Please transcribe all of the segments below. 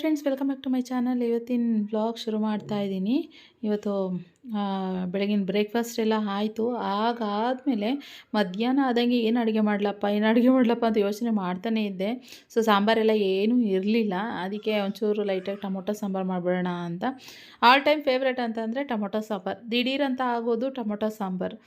Friends welcome back to my channel ಇವತ್ತಿನ blog ಶುರು ಮಾಡ್ತಾ ಇದ್ದೀನಿ ಇವತ್ತು ಬೆಳಗಿನ ಬ್ರೇಕ್ಫಾಸ್ಟ್ ಎಲ್ಲ ಆಯಿತು. ಆಗಾದಮೇಲೆ ಮಧ್ಯಾಹ್ನ ಆದಂಗೆ ಏನು ಅಡುಗೆ ಮಾಡಲಪ್ಪ ಏನು ಅಡುಗೆ ಮಾಡಲಪ್ಪ ಅಂತ ಯೋಚನೆ ಮಾಡ್ತಾನೇ ಇದ್ದೆ. ಸೊ ಸಾಂಬಾರೆಲ್ಲ ಏನೂ ಇರಲಿಲ್ಲ. ಅದಕ್ಕೆ ಒಂಚೂರು ಲೈಟಾಗಿ ಟೊಮೊಟೊ ಸಾಂಬಾರು ಮಾಡಿಬಿಡೋಣ ಅಂತ. ಆಲ್ ಟೈಮ್ ಫೇವ್ರೇಟ್ ಅಂತಂದರೆ ಟೊಮೊಟೊ ಸಾಂಬಾರು. ದಿಢೀರಂತ ಆಗೋದು ಟೊಮೊಟೊ ಸಾಂಬಾರು.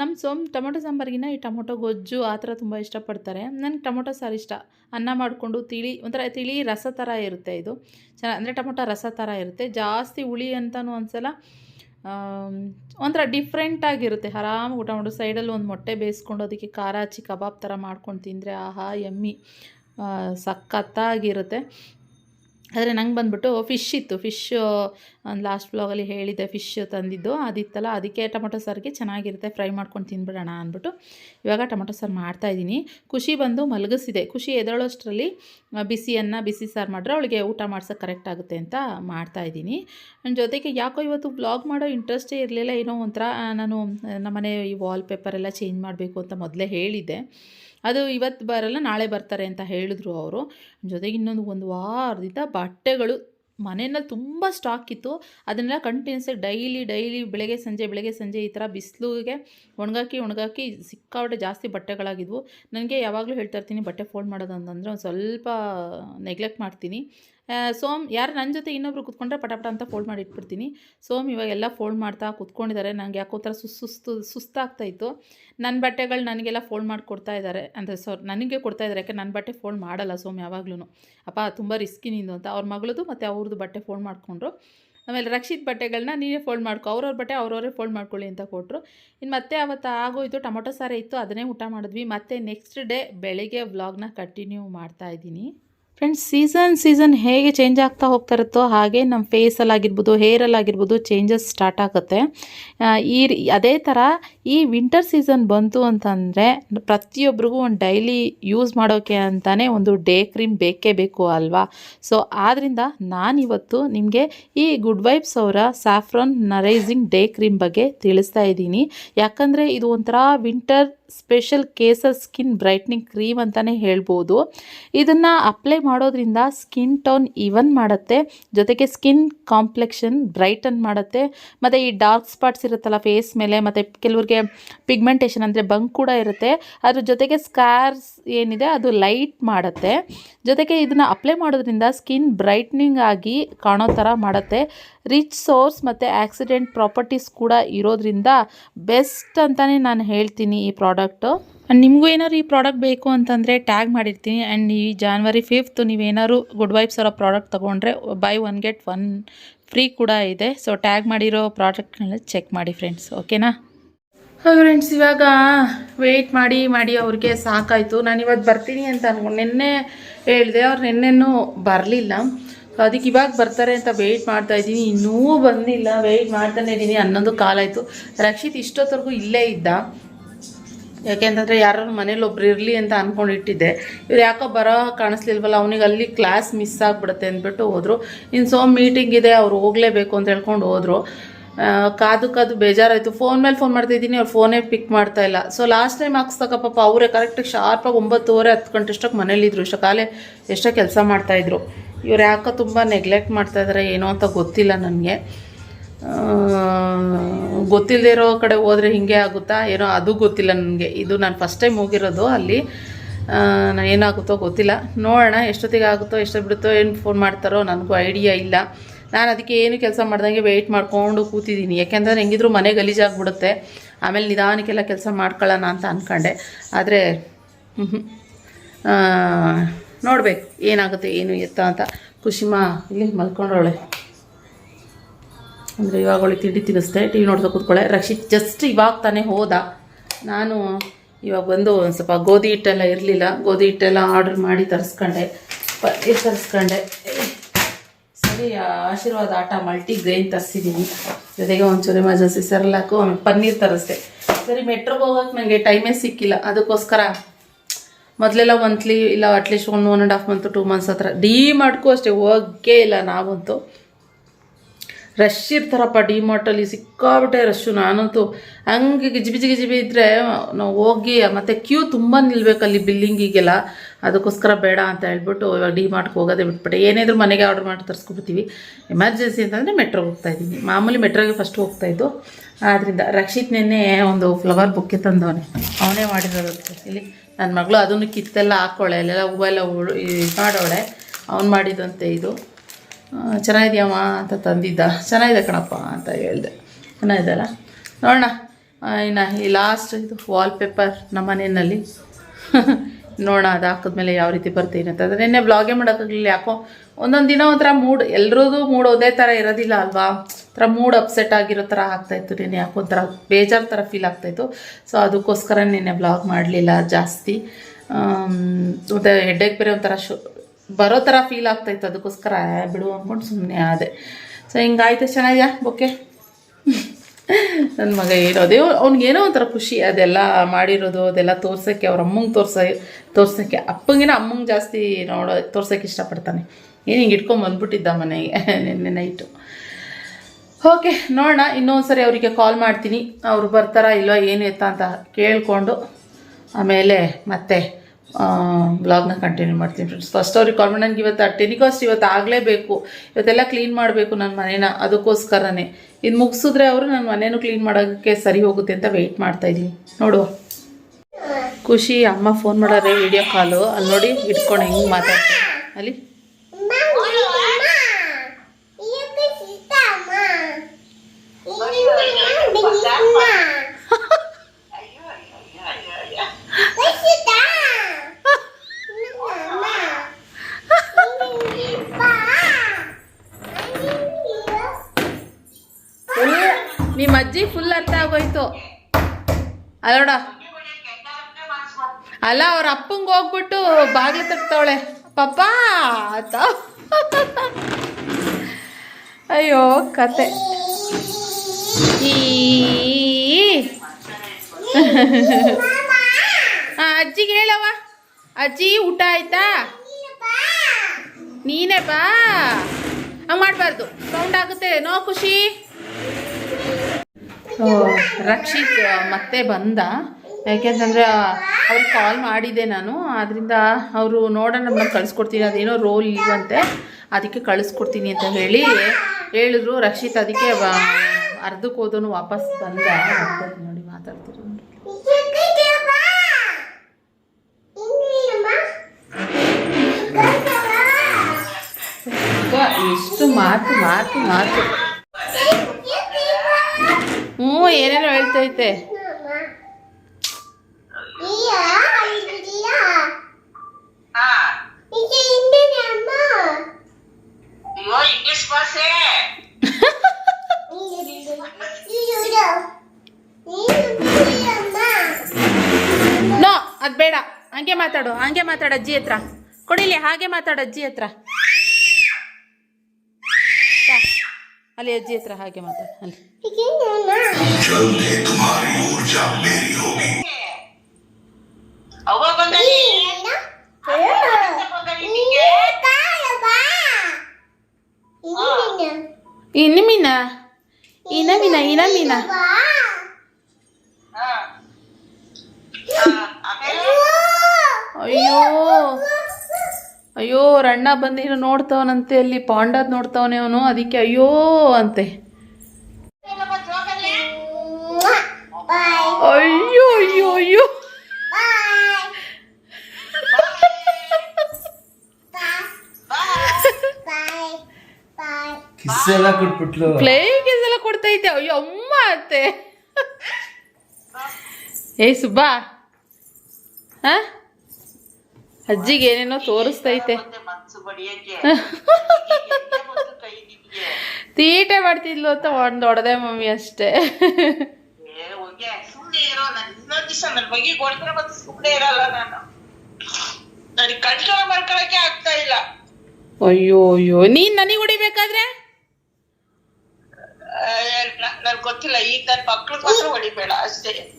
ನಮ್ಮ ಸೋಮ್ ಟೊಮೊಟೊ ಸಾಂಬಾರಿಗಿನ ಈ ಟೊಮೊಟೊ ಗೊಜ್ಜು ಆ ಥರ ತುಂಬ ಇಷ್ಟಪಡ್ತಾರೆ. ನನಗೆ ಟೊಮೊಟೊ ಸಾರು ಇಷ್ಟ. ಅನ್ನ ಮಾಡಿಕೊಂಡು ತಿಳಿ ಒಂಥರ ತಿಳಿ ರಸ ಥರ ಇರುತ್ತೆ ಇದು. ಚೆನ್ನ ಅಂದರೆ ಟೊಮೊಟೊ ರಸ ಥರ ಇರುತ್ತೆ. ಜಾಸ್ತಿ ಹುಳಿ ಅಂತಲೂ ಆಮ್, ಒಂಥರ ಡಿಫ್ರೆಂಟಾಗಿರುತ್ತೆ ಆರಾಮ್ ಊಟ ಮಾಡು ಸೈಡಲ್ಲಿ ಒಂದು ಮೊಟ್ಟೆ ಬೇಯಿಸ್ಕೊಂಡು ಅದಕ್ಕೆ ಖಾರ ಹಚ್ಚಿ ಕಬಾಬ್ ಥರ ಮಾಡ್ಕೊಂಡು ತಿಂದರೆ ಆಹಾ ಎಮ್ಮಿ ಸಖತ್ತಾಗಿರುತ್ತೆ. ಆದರೆ ನಂಗೆ ಬಂದ್ಬಿಟ್ಟು ಫಿಶ್ ಇತ್ತು. ಫಿಶ್ ಲಾಸ್ಟ್ ಬ್ಲಾಗಲ್ಲಿ ಹೇಳಿದ್ದೆ ಫಿಶ್ ತಂದಿದ್ದು. ಅದಿತ್ತಲ್ಲ, ಅದಕ್ಕೆ ಟೊಮೊಟೊ ಸಾರಿಗೆ ಚೆನ್ನಾಗಿರುತ್ತೆ. ಫ್ರೈ ಮಾಡ್ಕೊಂಡು ತಿನ್ಬಿಡೋಣ ಅಂದ್ಬಿಟ್ಟು ಇವಾಗ ಟೊಮೊಟೊ ಸಾರು ಮಾಡ್ತಾಯಿದ್ದೀನಿ ಖುಷಿ ಬಂದು ಮಲಗಿಸಿದೆ. ಖುಷಿ ಎದ್ದೇಳೋಷ್ಟರಲ್ಲಿ ಬಿಸಿಯನ್ನು, ಬಿಸಿ ಸಾರು ಮಾಡಿದ್ರೆ ಅವಳಿಗೆ ಊಟ ಮಾಡ್ಸೋಕ್ಕೆ ಕರೆಕ್ಟ್ ಆಗುತ್ತೆ ಅಂತ ಮಾಡ್ತಾಯಿದ್ದೀನಿ ಜೊತೆಗೆ ಯಾಕೋ ಇವತ್ತು ಬ್ಲಾಗ್ ಮಾಡೋ ಇಂಟ್ರೆಸ್ಟೇ ಇರಲಿಲ್ಲ, ಏನೋ ಒಂಥರ ನಾನು ನಮ್ಮನೆ ಈ ವಾಲ್ಪೇಪರೆಲ್ಲ ಚೇಂಜ್ ಮಾಡಬೇಕು ಅಂತ ಮೊದಲೇ ಹೇಳಿದ್ದೆ. ಅದು ಇವತ್ತು ಬರಲ್ಲ, ನಾಳೆ ಬರ್ತಾರೆ ಅಂತ ಹೇಳಿದ್ರು ಅವರು. ಜೊತೆಗೆ ಇನ್ನೊಂದು ಒಂದು ವಾರದಿಂದ ಬಟ್ಟೆಗಳು ಮನೆಯಲ್ಲಿ ತುಂಬ ಸ್ಟಾಕ್ ಇತ್ತು. ಅದನ್ನೆಲ್ಲ ಕಂಟಿನ್ಯೂಸ್ ಡೈಲಿ ಡೈಲಿ ಬೆಳಗ್ಗೆ, ಸಂಜೆ ಬೆಳಗ್ಗೆ, ಸಂಜೆ ಈ ಥರ ಬಿಸಿಲಿಗೆ ಒಣಗಾಕಿ ಒಣಗಾಕಿ ಸಿಕ್ಕಾಪಟ್ಟೆ ಜಾಸ್ತಿ ಬಟ್ಟೆಗಳಾಗಿದ್ವು. ನನಗೆ ಯಾವಾಗಲೂ ಹೇಳ್ತಾ ಇರ್ತೀನಿ, ಬಟ್ಟೆ ಫೋಲ್ಡ್ ಮಾಡೋದು ಅಂತಂದರೆ ಒಂದು ಸ್ವಲ್ಪ ನೆಗ್ಲೆಕ್ಟ್ ಮಾಡ್ತೀನಿ. ಸೋಮ್, ಯಾರು ನನ್ನ ಜೊತೆ ಇನ್ನೊಬ್ರು ಕುತ್ಕೊಂಡ್ರೆ ಪಟಪಟ ಅಂತ ಫೋಲ್ಡ್ ಮಾಡಿ ಇಟ್ಬಿಡ್ತೀನಿ. ಸೋಮ್ ಇವಾಗ ಎಲ್ಲ ಫೋಲ್ಡ್ ಮಾಡ್ತಾ ಕೂತ್ಕೊಂಡಿದ್ದಾರೆ ನನಗೆ ಯಾಕೋ ಥರ ಸುಸ್ ಸುಸ್ತು, ಸುಸ್ತಾಗ್ತಾ ಇತ್ತು. ನನ್ನ ಬಟ್ಟೆಗಳು ನನಗೆಲ್ಲ ಫೋಲ್ಡ್ ಮಾಡಿ ಕೊಡ್ತಾ ಇದ್ದಾರೆ ಅಂದರೆ ಸೊ, ನನಗೆ ಕೊಡ್ತಾ ಇದ್ದಾರೆ ಯಾಕೆ ನನ್ನ ಬಟ್ಟೆ ಫೋಲ್ಡ್ ಮಾಡಲ್ಲ ಸೋಮ್ ಯಾವಾಗ್ಲೂ ಅಪ್ಪ, ತುಂಬ ರಿಸ್ಕಿ ನಿಂದು ಅಂತ. ಅವ್ರ ಮಗಳದು ಮತ್ತು ಅವ್ರದ್ದು ಬಟ್ಟೆ ಫೋಲ್ಡ್ ಮಾಡಿಕೊಂಡ್ರು. ಆಮೇಲೆ ರಕ್ಷಿತ್ ಬಟ್ಟೆಗಳನ್ನ ನೀವೇ ಫೋಲ್ಡ್ ಮಾಡ್ಕೊ. ಅವ್ರವ್ರ ಬಟ್ಟೆ ಅವ್ರವರೇ ಫೋಲ್ಡ್ ಮಾಡ್ಕೊಳ್ಳಿ ಅಂತ ಕೊಟ್ಟರು ಇನ್ನು ಮತ್ತೆ ಅವತ್ತು ಆಗೋಯ್ತು. ಟೊಮೊಟೊ ಸಾರೇ ಇತ್ತು. ಅದನ್ನೇ ಊಟ ಮಾಡಿದ್ವಿ. ಮತ್ತೆ ನೆಕ್ಸ್ಟ್ ಡೇ ಬೆಳಿಗ್ಗೆ ವ್ಲಾಗ್ನ ಕಂಟಿನ್ಯೂ ಮಾಡ್ತಾ ಇದ್ದೀನಿ. ಫ್ರೆಂಡ್ಸ್ ಸೀಸನ್ ಸೀಸನ್ ಹೇಗೆ ಚೇಂಜ್ ಆಗ್ತಾ ಹೋಗ್ತಾ ಇರುತ್ತೋ ಹಾಗೆ ನಮ್ಮ ಫೇಸಲ್ಲಿ ಆಗಿರ್ಬೋದು ಹೇರಲ್ಲಿ ಆಗಿರ್ಬೋದು ಚೇಂಜಸ್ ಸ್ಟಾರ್ಟ್ ಆಗುತ್ತೆ. ಈ ಅದೇ ಥರ ಈ ವಿಂಟರ್ ಸೀಸನ್ ಬಂತು ಅಂತಂದರೆ ಪ್ರತಿಯೊಬ್ಬರಿಗೂ ಒಂದು ಡೈಲಿ ಯೂಸ್ ಮಾಡೋಕ್ಕೆ ಅಂತಲೇ ಒಂದು ಡೇ ಕ್ರೀಮ್ ಬೇಕೇ ಬೇಕು ಅಲ್ವಾ? ಸೊ ಆದ್ದರಿಂದ ನಾನಿವತ್ತು ನಿಮಗೆ ಈ ಗುಡ್ ವೈಬ್ಸ್ ಅವರ ಸ್ಯಾಫ್ರಾನ್ ನರೈಸಿಂಗ್ ಡೇ ಕ್ರೀಮ್ ಬಗ್ಗೆ ತಿಳಿಸ್ತಾ ಇದ್ದೀನಿ. ಯಾಕಂದರೆ ಇದು ಒಂಥರ winter special kesar skin brightening cream ಅಂತಲೇ ಹೇಳ್ಬೋದು. ಇದನ್ನು ಅಪ್ಲೈ ಮಾಡೋದ್ರಿಂದ ಸ್ಕಿನ್ ಟೋನ್ ಇವನ್ ಮಾಡುತ್ತೆ. ಜೊತೆಗೆ ಸ್ಕಿನ್ ಕಾಂಪ್ಲೆಕ್ಷನ್ ಬ್ರೈಟನ್ ಮಾಡುತ್ತೆ. ಮತ್ತು ಈ ಡಾರ್ಕ್ ಸ್ಪಾಟ್ಸ್ ಇರುತ್ತಲ್ಲ ಫೇಸ್ ಮೇಲೆ, ಮತ್ತು ಕೆಲವ್ರಿಗೆ ಪಿಗ್ಮೆಂಟೇಷನ್ ಅಂದರೆ ಬಂಕ್ ಕೂಡ ಇರುತ್ತೆ. ಅದ್ರ ಜೊತೆಗೆ ಸ್ಕಾರ್ಸ್ ಏನಿದೆ ಅದು ಲೈಟ್ ಮಾಡುತ್ತೆ. ಜೊತೆಗೆ ಇದನ್ನು ಅಪ್ಲೈ ಮಾಡೋದ್ರಿಂದ ಸ್ಕಿನ್ ಬ್ರೈಟ್ನಿಂಗ್ ಆಗಿ ಕಾಣೋ ಥರ ಮಾಡುತ್ತೆ. ರಿಚ್ ಸೋರ್ಸ್ ಮತ್ತು ಆಕ್ಸಿಡೆಂಟ್ ಪ್ರಾಪರ್ಟೀಸ್ ಕೂಡ ಇರೋದ್ರಿಂದ ಬೆಸ್ಟ್ ಅಂತಲೇ ನಾನು ಹೇಳ್ತೀನಿ ಈ ಪ್ರಾಡಕ್ಟು ನಿಮಗೂ ಏನಾದ್ರು ಈ ಪ್ರಾಡಕ್ಟ್ ಬೇಕು ಅಂತಂದರೆ ಟ್ಯಾಗ್ ಮಾಡಿರ್ತೀನಿ. ಆ್ಯಂಡ್ ಈ ಜಾನ್ವರಿ ಫಿಫ್ತ್ ನೀವೇನಾದ್ರು ಗುಡ್ ವೈಬ್ಸ್ ಅವರ ಪ್ರಾಡಕ್ಟ್ ತೊಗೊಂಡ್ರೆ buy one get one free ಕೂಡ ಇದೆ. ಸೊ ಟ್ಯಾಗ್ ಮಾಡಿರೋ ಪ್ರಾಡಕ್ಟ್ನೆಲ್ಲ ಚೆಕ್ ಮಾಡಿ ಫ್ರೆಂಡ್ಸ್ ಓಕೆನಾ ಹಾಗೆ ಫ್ರೆಂಡ್ಸ್ ಇವಾಗ ವೆಯ್ಟ್ ಮಾಡಿ ಮಾಡಿ ಅವ್ರಿಗೆ ಸಾಕಾಯಿತು. ನಾನು ಇವತ್ತು ಬರ್ತೀನಿ ಅಂತ ಅನ್ಕೊಂಡು ನಿನ್ನೆ ಹೇಳಿದೆ. ಅವ್ರು ನಿನ್ನೆನೂ ಬರಲಿಲ್ಲ. ಸೊ ಅದಕ್ಕೆ ಇವಾಗ ಬರ್ತಾರೆ ಅಂತ ವೆಯ್ಟ್ ಮಾಡ್ತಾ ಇದ್ದೀನಿ. ಇನ್ನೂ ಬಂದಿಲ್ಲ. ವೆಯ್ಟ್ ಮಾಡ್ತಾನೆ ಇದ್ದೀನಿ. ಹನ್ನೊಂದು ಕಾಲಾಯಿತು ರಕ್ಷಿತ್ ಇಷ್ಟೊತ್ತವರೆಗೂ ಇಲ್ಲೇ ಇದ್ದ. ಯಾಕೆಂತಂದರೆ ಯಾರು ಮನೇಲಿ ಒಬ್ರು ಇರಲಿ ಅಂತ ಅಂದ್ಕೊಂಡಿಟ್ಟಿದ್ದೆ ಇವ್ರು ಯಾಕೋ ಬರೋ ಕಾಣಿಸ್ಲಿಲ್ವಲ್ಲ, ಅವನಿಗೆ ಅಲ್ಲಿ ಕ್ಲಾಸ್ ಮಿಸ್ ಆಗ್ಬಿಡುತ್ತೆ ಅಂದ್ಬಿಟ್ಟು ಹೋದರು. ಇನ್ನು ಸೋಮ್ ಮೀಟಿಂಗ್ ಇದೆ, ಅವ್ರು ಹೋಗಲೇಬೇಕು ಅಂತ ಹೇಳ್ಕೊಂಡು ಹೋದ್ರು. ಕಾದು ಕಾದು ಬೇಜಾರಾಯಿತು. ಫೋನ್ ಮೇಲೆ ಫೋನ್ ಮಾಡ್ತಿದ್ದೀನಿ ಅವ್ರು ಫೋನೇ ಪಿಕ್ ಮಾಡ್ತಾ ಇಲ್ಲ. ಸೊ ಲಾಸ್ಟ್ ಟೈಮ್ ಹಾಕ್ಸ್ದಾಗ ಪಾಪ ಅವರೇ ಕರೆಕ್ಟಾಗಿ ಶಾರ್ಪಾಗಿ ಒಂಬತ್ತುವರೆ, ಹತ್ತು ಗಂಟೆ ಅಷ್ಟಕ್ಕೆ ಮನೇಲಿದ್ರು ಇಷ್ಟ ಕಾಲೇ ಎಷ್ಟೋ ಕೆಲಸ ಮಾಡ್ತಾಯಿದ್ರು ಇವ್ರು ಯಾಕೋ ತುಂಬ ನೆಗ್ಲೆಕ್ಟ್ ಮಾಡ್ತಾ ಇದ್ದಾರೆ ಏನೋ ಅಂತ ಗೊತ್ತಿಲ್ಲ ನನಗೆ. ಗೊತ್ತಿಲ್ಲದೆ ಇರೋ ಕಡೆ ಹೋದರೆ ಹಿಂಗೆ ಆಗುತ್ತಾ? ಏನೋ ಅದು ಗೊತ್ತಿಲ್ಲ ನನಗೆ. ಇದು ನಾನು ಫಸ್ಟ್ ಟೈಮ್ ಹೋಗಿರೋದು ಅಲ್ಲಿ. ನಾನು ಏನಾಗುತ್ತೋ ಗೊತ್ತಿಲ್ಲ. ನೋಡೋಣ ಎಷ್ಟೊತ್ತಿಗೆ ಆಗುತ್ತೋ ಎಷ್ಟೊತ್ತು ಬಿಡುತ್ತೋ, ಏನು ಫೋನ್ ಮಾಡ್ತಾರೋ ನನಗೂ ಐಡಿಯಾ ಇಲ್ಲ. ನಾನು ಅದಕ್ಕೆ ಏನು ಕೆಲಸ ಮಾಡ್ದಂಗೆ ವೆಯ್ಟ್ ಮಾಡಿಕೊಂಡು ಕೂತಿದ್ದೀನಿ ಯಾಕೆಂದರೆ ಹೆಂಗಿದ್ರು ಮನೆ ಗಲೀಜಾಗ್ಬಿಡುತ್ತೆ ಆಮೇಲೆ ನಿಧಾನಕ್ಕೆಲ್ಲ ಕೆಲಸ ಮಾಡ್ಕೊಳ್ಳೋಣ ಅಂತ ಅಂದ್ಕೊಂಡೆ ಆದರೆ ನೋಡಬೇಕು ಏನಾಗುತ್ತೆ, ಏನು ಎತ್ತ ಅಂತ. ಖುಷಿಮಾ ಇಲ್ಲಿ ಮಲ್ಕೊಂಡವಳೆ. ಅಂದರೆ ಇವಾಗ ಅವಳಿಗೆ ತಿಂಡಿ ತಿನ್ನಿಸ್ದೆ ಟಿ ವಿ ನೋಡ್ತಾ ಕೂತ್ಕೊಳ್ಳೆ. ರಕ್ಷಿತ್ ಜಸ್ಟ್ ಇವಾಗ ತಾನೇ ಹೋದ. ನಾನು ಇವಾಗ ಬಂದು ಒಂದು ಸ್ವಲ್ಪ ಗೋಧಿ ಹಿಟ್ಟೆಲ್ಲ ಇರಲಿಲ್ಲ. ಗೋಧಿ ಹಿಟ್ಟೆಲ್ಲ ಆರ್ಡ್ರ್ ಮಾಡಿ ತರಿಸ್ಕೊಂಡೆ. ಪನ್ನೀರ್ ತರಿಸ್ಕೊಂಡೆ. ಸರಿ ಆಶೀರ್ವಾದ ಆಟ ಮಲ್ಟಿ ಗ್ರೈನ್ ತರಿಸಿದ್ದೀನಿ ಜೊತೆಗೆ ಒಂಚೂರು ಎಮರ್ಜೆನ್ಸಿ ಸೆರಲಾಕು ಆಮೇಲೆ ಪನ್ನೀರ್ ತರಿಸ್ದೆ. ಸರಿ ಮೆಟ್ರೋಗೆ ಹೋಗೋಕೆ ನನಗೆ ಟೈಮೇ ಸಿಕ್ಕಿಲ್ಲ. ಅದಕ್ಕೋಸ್ಕರ ಮೊದಲೆಲ್ಲ ಮಂತ್ಲಿ ಇಲ್ಲ at least one one and half month two months ಹತ್ರ ಡಿ ಮಾಡ್ಕೋ ಅಷ್ಟೇ. ಹೋಗೇ ಇಲ್ಲ ನಾವಂತೂ. ರಶ್ ಇರ್ತಾರಪ್ಪ ಡಿ ಮಾರ್ಟಲ್ಲಿ ಸಿಕ್ಕಾಬಿಟ್ಟೆ ರಶ್ಶು ನಾನಂತೂ ಹಂಗೆ ಗಿಜಿಬಿಜಿ ಗಿಜಿಬಿ ಇದ್ದರೆ ನಾವು ಹೋಗಿ, ಮತ್ತು ಕ್ಯೂ ತುಂಬ ನಿಲ್ಬೇಕಲ್ಲಿ ಬಿಲ್ಲಿಂಗಿಗೆಲ್ಲ ಅದಕ್ಕೋಸ್ಕರ ಬೇಡ ಅಂತ ಹೇಳ್ಬಿಟ್ಟು ಇವಾಗ ಡಿ ಮಾರ್ಟ್ಗೆ ಹೋಗೋದೇ ಬಿಟ್ಬಿಟ್ಟೆ. ಏನಿದ್ರು ಮನೆಗೆ ಆರ್ಡರ್ ಮಾಡಿ ತರಿಸ್ಕೊಬಿಡ್ತೀವಿ. ಎಮರ್ಜೆನ್ಸಿ ಅಂತಂದರೆ ಮೆಟ್ರೋಗೆ ಹೋಗ್ತಾ ಇದ್ದೀನಿ. ಮಾಮೂಲಿ ಮೆಟ್ರೋಗೆ ಫಸ್ಟ್ ಹೋಗ್ತಾಯಿದ್ದು ಆದ್ದರಿಂದ ರಕ್ಷಿತ್ ನಿನ್ನೆ ಒಂದು ಫ್ಲವರ್ ಬುಕ್ಕೆ ತಂದವನೆ. ಅವನೇ ಮಾಡಿರೋದು ಇಲ್ಲಿ ನನ್ನ ಮಗಳು ಅದನ್ನು ಕಿತ್ತೆಲ್ಲ ಹಾಕ್ಕೊಳ್ಳೆ ಅಲ್ಲೆಲ್ಲ ಹೂವೆಲ್ಲ ಇದು ಮಾಡೋಳೆ. ಅವ್ನು ಮಾಡಿದಂತೆ ಇದು. ಚೆನ್ನಾಗಿದೆಯಮ್ಮ ಅಂತ ತಂದಿದ್ದ. ಚೆನ್ನಾಗಿದೆ ಕಣಪ್ಪ ಅಂತ ಹೇಳಿದೆ. ಚೆನ್ನಾಗಿದೆಲ್ಲ ನೋಡೋಣ. ಆ, ಇನ್ನು ಈ ಲಾಸ್ಟ್ ಇದು ವಾಲ್ಪೇಪರ್ ನಮ್ಮ ಮನೆಯಲ್ಲಿ. ನೋಡೋಣ ಅದು ಹಾಕಿದ್ಮೇಲೆ ಯಾವ ರೀತಿ ಬರ್ತೀನಿ ಅಂತ ಅದು ನಿನ್ನೆ ಬ್ಲಾಗೇ ಮಾಡೋಕ್ಕಾಗಲಿಲ್ಲ ಯಾಕೋ ಒಂದೊಂದು ದಿನ ಒಂಥರ ಮೂಡ್ ಎಲ್ರದ್ದು ಮೂಡ್ ಒಂದೇ ಥರ ಇರೋದಿಲ್ಲ ಅಲ್ವಾ? ಒಂಥರ ಮೂಡ್ ಅಪ್ಸೆಟ್ ಆಗಿರೋ ಥರ ಆಗ್ತಾಯಿತ್ತು ನಿನ್ನೆ ಯಾಕೋ ಒಂಥರ ಬೇಜಾರು ಥರ ಫೀಲ್ ಆಗ್ತಾಯಿತ್ತು ಸೊ ಅದಕ್ಕೋಸ್ಕರ ನಿನ್ನೆ ಬ್ಲಾಗ್ ಮಾಡಲಿಲ್ಲ ಜಾಸ್ತಿ. ಮತ್ತು ಹೆಡ್ಡೇಕ್ ಬೇರೆ ಒಂಥರ ಶು ಬರೋ ಥರ ಫೀಲ್ ಆಗ್ತಾಯಿತ್ತು ಅದಕ್ಕೋಸ್ಕರ ಬಿಡು ಅಂದ್ಕೊಂಡು ಸುಮ್ಮನೆ ಆದೆ. ಸೊ ಹಿಂಗಾಯ್ತು ಚೆನ್ನಾಗಿದೆಯಾ ಓಕೆ ನನ್ನ ಮಗ ಅದೇ ಅವ್ನಿಗೇನೋ ಒಂಥರ ಖುಷಿ. ಅದೆಲ್ಲ ಮಾಡಿರೋದು, ಅದೆಲ್ಲ ತೋರ್ಸೋಕ್ಕೆ, ಅವ್ರ ಅಮ್ಮಂಗೆ ತೋರ್ಸ, ತೋರ್ಸೋಕ್ಕೆ. ಅಪ್ಪಂಗಿನ ಅಮ್ಮಂಗೆ ಜಾಸ್ತಿ ನೋಡೋ, ತೋರ್ಸೋಕ್ಕೆ ಇಷ್ಟಪಡ್ತಾನೆ. ಏನು ಹಿಂಗೆ ಇಟ್ಕೊಂಡು ಬಂದ್ಬಿಟ್ಟಿದ್ದ ಮನೆಗೆ? ನಿನ್ನೆ ನೈಟು ಓಕೆ, ನೋಡೋಣ. ಇನ್ನೊಂದ್ಸರಿ ಅವರಿಗೆ ಕಾಲ್ ಮಾಡ್ತೀನಿ. ಅವ್ರು ಬರ್ತಾರಾ ಇಲ್ವಾ, ಏನು ಎತ್ತ ಅಂತ ಕೇಳಿಕೊಂಡು. ಆಮೇಲೆ ಮತ್ತೆ ಬ್ಲಾಗ್ನ ಕಂಟಿನ್ಯೂ ಮಾಡ್ತೀನಿ ಫ್ರೆಂಡ್ಸ್ ಫಸ್ಟ್ ಅವ್ರಿಗೆ ಕಾಲ್ ಮಾಡಿ ನನಗೆ ಇವತ್ತು ಟೆನಿಕಾಸ್ಟ್ ಇವತ್ತು ಆಗಲೇಬೇಕು. ಇವತ್ತೆಲ್ಲ ಕ್ಲೀನ್ ಮಾಡಬೇಕು ನನ್ನ ಮನೇನ, ಅದಕ್ಕೋಸ್ಕರನೇ. ಇದು ಮುಗಿಸಿದ್ರೆ ಅವರು ನನ್ನ ಮನೇನು ಕ್ಲೀನ್ ಮಾಡೋಕ್ಕೆ ಸರಿ ಹೋಗುತ್ತೆ ಅಂತ ವೆಯ್ಟ್ ಮಾಡ್ತಾ ಇದ್ದೀನಿ ನೋಡುವ ಖುಷಿ, ಅಮ್ಮ ಫೋನ್ ಮಾಡೋರೆ ವಿಡಿಯೋ ಕಾಲು ಅಲ್ಲಿ ನೋಡಿ ಇಟ್ಕೊಂಡು ಹೆಂಗೆ ಮಾತಾಡ್ತೀನಿ ಅಲ್ಲಿ. ಫುಲ್ ನಿಮ್ಮ ಅಜ್ಜಿ ಫುಲ್ ಅರ್ಥ ಆಗೋಯ್ತು ಅಲ್ಲೋಡ ಅಲ್ಲ, ಅವ್ರ ಅಪ್ಪಂಗೆ ಹೋಗ್ಬಿಟ್ಟು ಬಾಗಿಲು ತಟ್ತಾವಳೆ. ಪಪ್ಪ, ಆತ. ಅಯ್ಯೋ, ಕತೆ. ಅಜ್ಜಿಗೆ ಹೇಳವ ಅಜ್ಜಿ, ಊಟ ಆಯ್ತಾ? ನೀನೆ ಬಾ. ಹಂಗೆ ಮಾಡಬಾರ್ದು. ಸೌಂಡ್ ಆಗುತ್ತೆ. ನೋ ಖುಷಿ. ರಕ್ಷಿತ್ ಮತ್ತೆ ಬಂದ. ಯಾಕೆಂತಂದರೆ ಅವ್ರಿಗೆ ಕಾಲ್ ಮಾಡಿದೆ ನಾನು. ಆದ್ದರಿಂದ ಅವರು ನೋಡೋಣ ನಮ್ಮನ್ನ ಕಳಿಸ್ಕೊಡ್ತೀನಿ. ಅದೇನೋ ರೋಲ್ ಇಲ್ವಂತೆ ಅದಕ್ಕೆ ಕಳಿಸ್ಕೊಡ್ತೀನಿ ಅಂತ ಹೇಳಿ ಹೇಳಿದ್ರು. ರಕ್ಷಿತ್ ಅದಕ್ಕೆ ಅರ್ಧಕ್ಕೆ ಹೋದನು ವಾಪಸ್ ಬಂದ. ನೋಡಿ ಮಾತಾಡ್ತೀರಿ ಎಷ್ಟು ಮಾತು ಮಾತು ಮಾತು. ಹ್ಞೂ ಏನೇನೋ ಹೇಳ್ತೈತೆ. ನೋ ಅದು ಬೇಡ. ಹಂಗೆ ಮಾತಾಡು. ಹಂಗೆ ಮಾತಾಡು ಅಜ್ಜಿ ಹತ್ರ. ಕೊಡಿಲಿ ಹಾಗೆ ಮಾತಾಡು ಅಜ್ಜಿ ಹತ್ರ. ಅಲ್ಲಿ ಅಜ್ಜಿ ಹತ್ರ ಹಾಗೆ ಮಾತಾಡು ಅಲ್ಲಿ ಅವ ಬಂದನಿ ಬಂದನಿ ನಿಂಗೆ ಇನ್ನು ಮೀನ? ಇನ್ನ ಮೀನ ಇನ್ನ ಮೀನ? ಹಾ. ಹಾ, ಆಮೇಲೆ? ಅಯ್ಯೋ. ಅಯ್ಯೋ ರಣ್ಣ ಬಂದಿನ ನೋಡ್ತವನಂತೆ ಅಲ್ಲಿ ಪಾಂಡದ್ ನೋಡ್ತವನೇ ಅವನು ಅದಕ್ಕೆ ಅಯ್ಯೋ ಅಂತೆ? ಅಯ್ಯೋ ಅಯ್ಯೋ ಅಯ್ಯೋ. ಕಿಸ್ ಎಲ್ಲ ಪ್ಲೇಯಿಂಗ್ ಕೊಡ್ತೈತೆ ಅಯ್ಯೋ ಅಮ್ಮ ಅಂತೆ. ಏ ಸುಬ್ಬಾ. ಹಾ? ಅಜ್ಜಿಗೆ ಏನೇನೋ ತೋರಿಸ್ತೈತೆ. ತೀಟೆ ಮಾಡ್ತಿದ್ಲು ಅಂತ ಒಂದು ಹೊಡೆದೆ ಮಮ್ಮಿ ಅಷ್ಟೇ. ಅಯ್ಯೋ ಅಯ್ಯೋ. ನೀನ್ ನನಗೆ ಹೊಡಿಬೇಕಾದ್ರೆ? ಗೊತ್ತಿಲ್ಲ ಈಗ ನನ್ನ ಮಕ್ಳಿಗೋಸ್ಕರ ಹೊಡಿಬೇಡ ಅಷ್ಟೇ.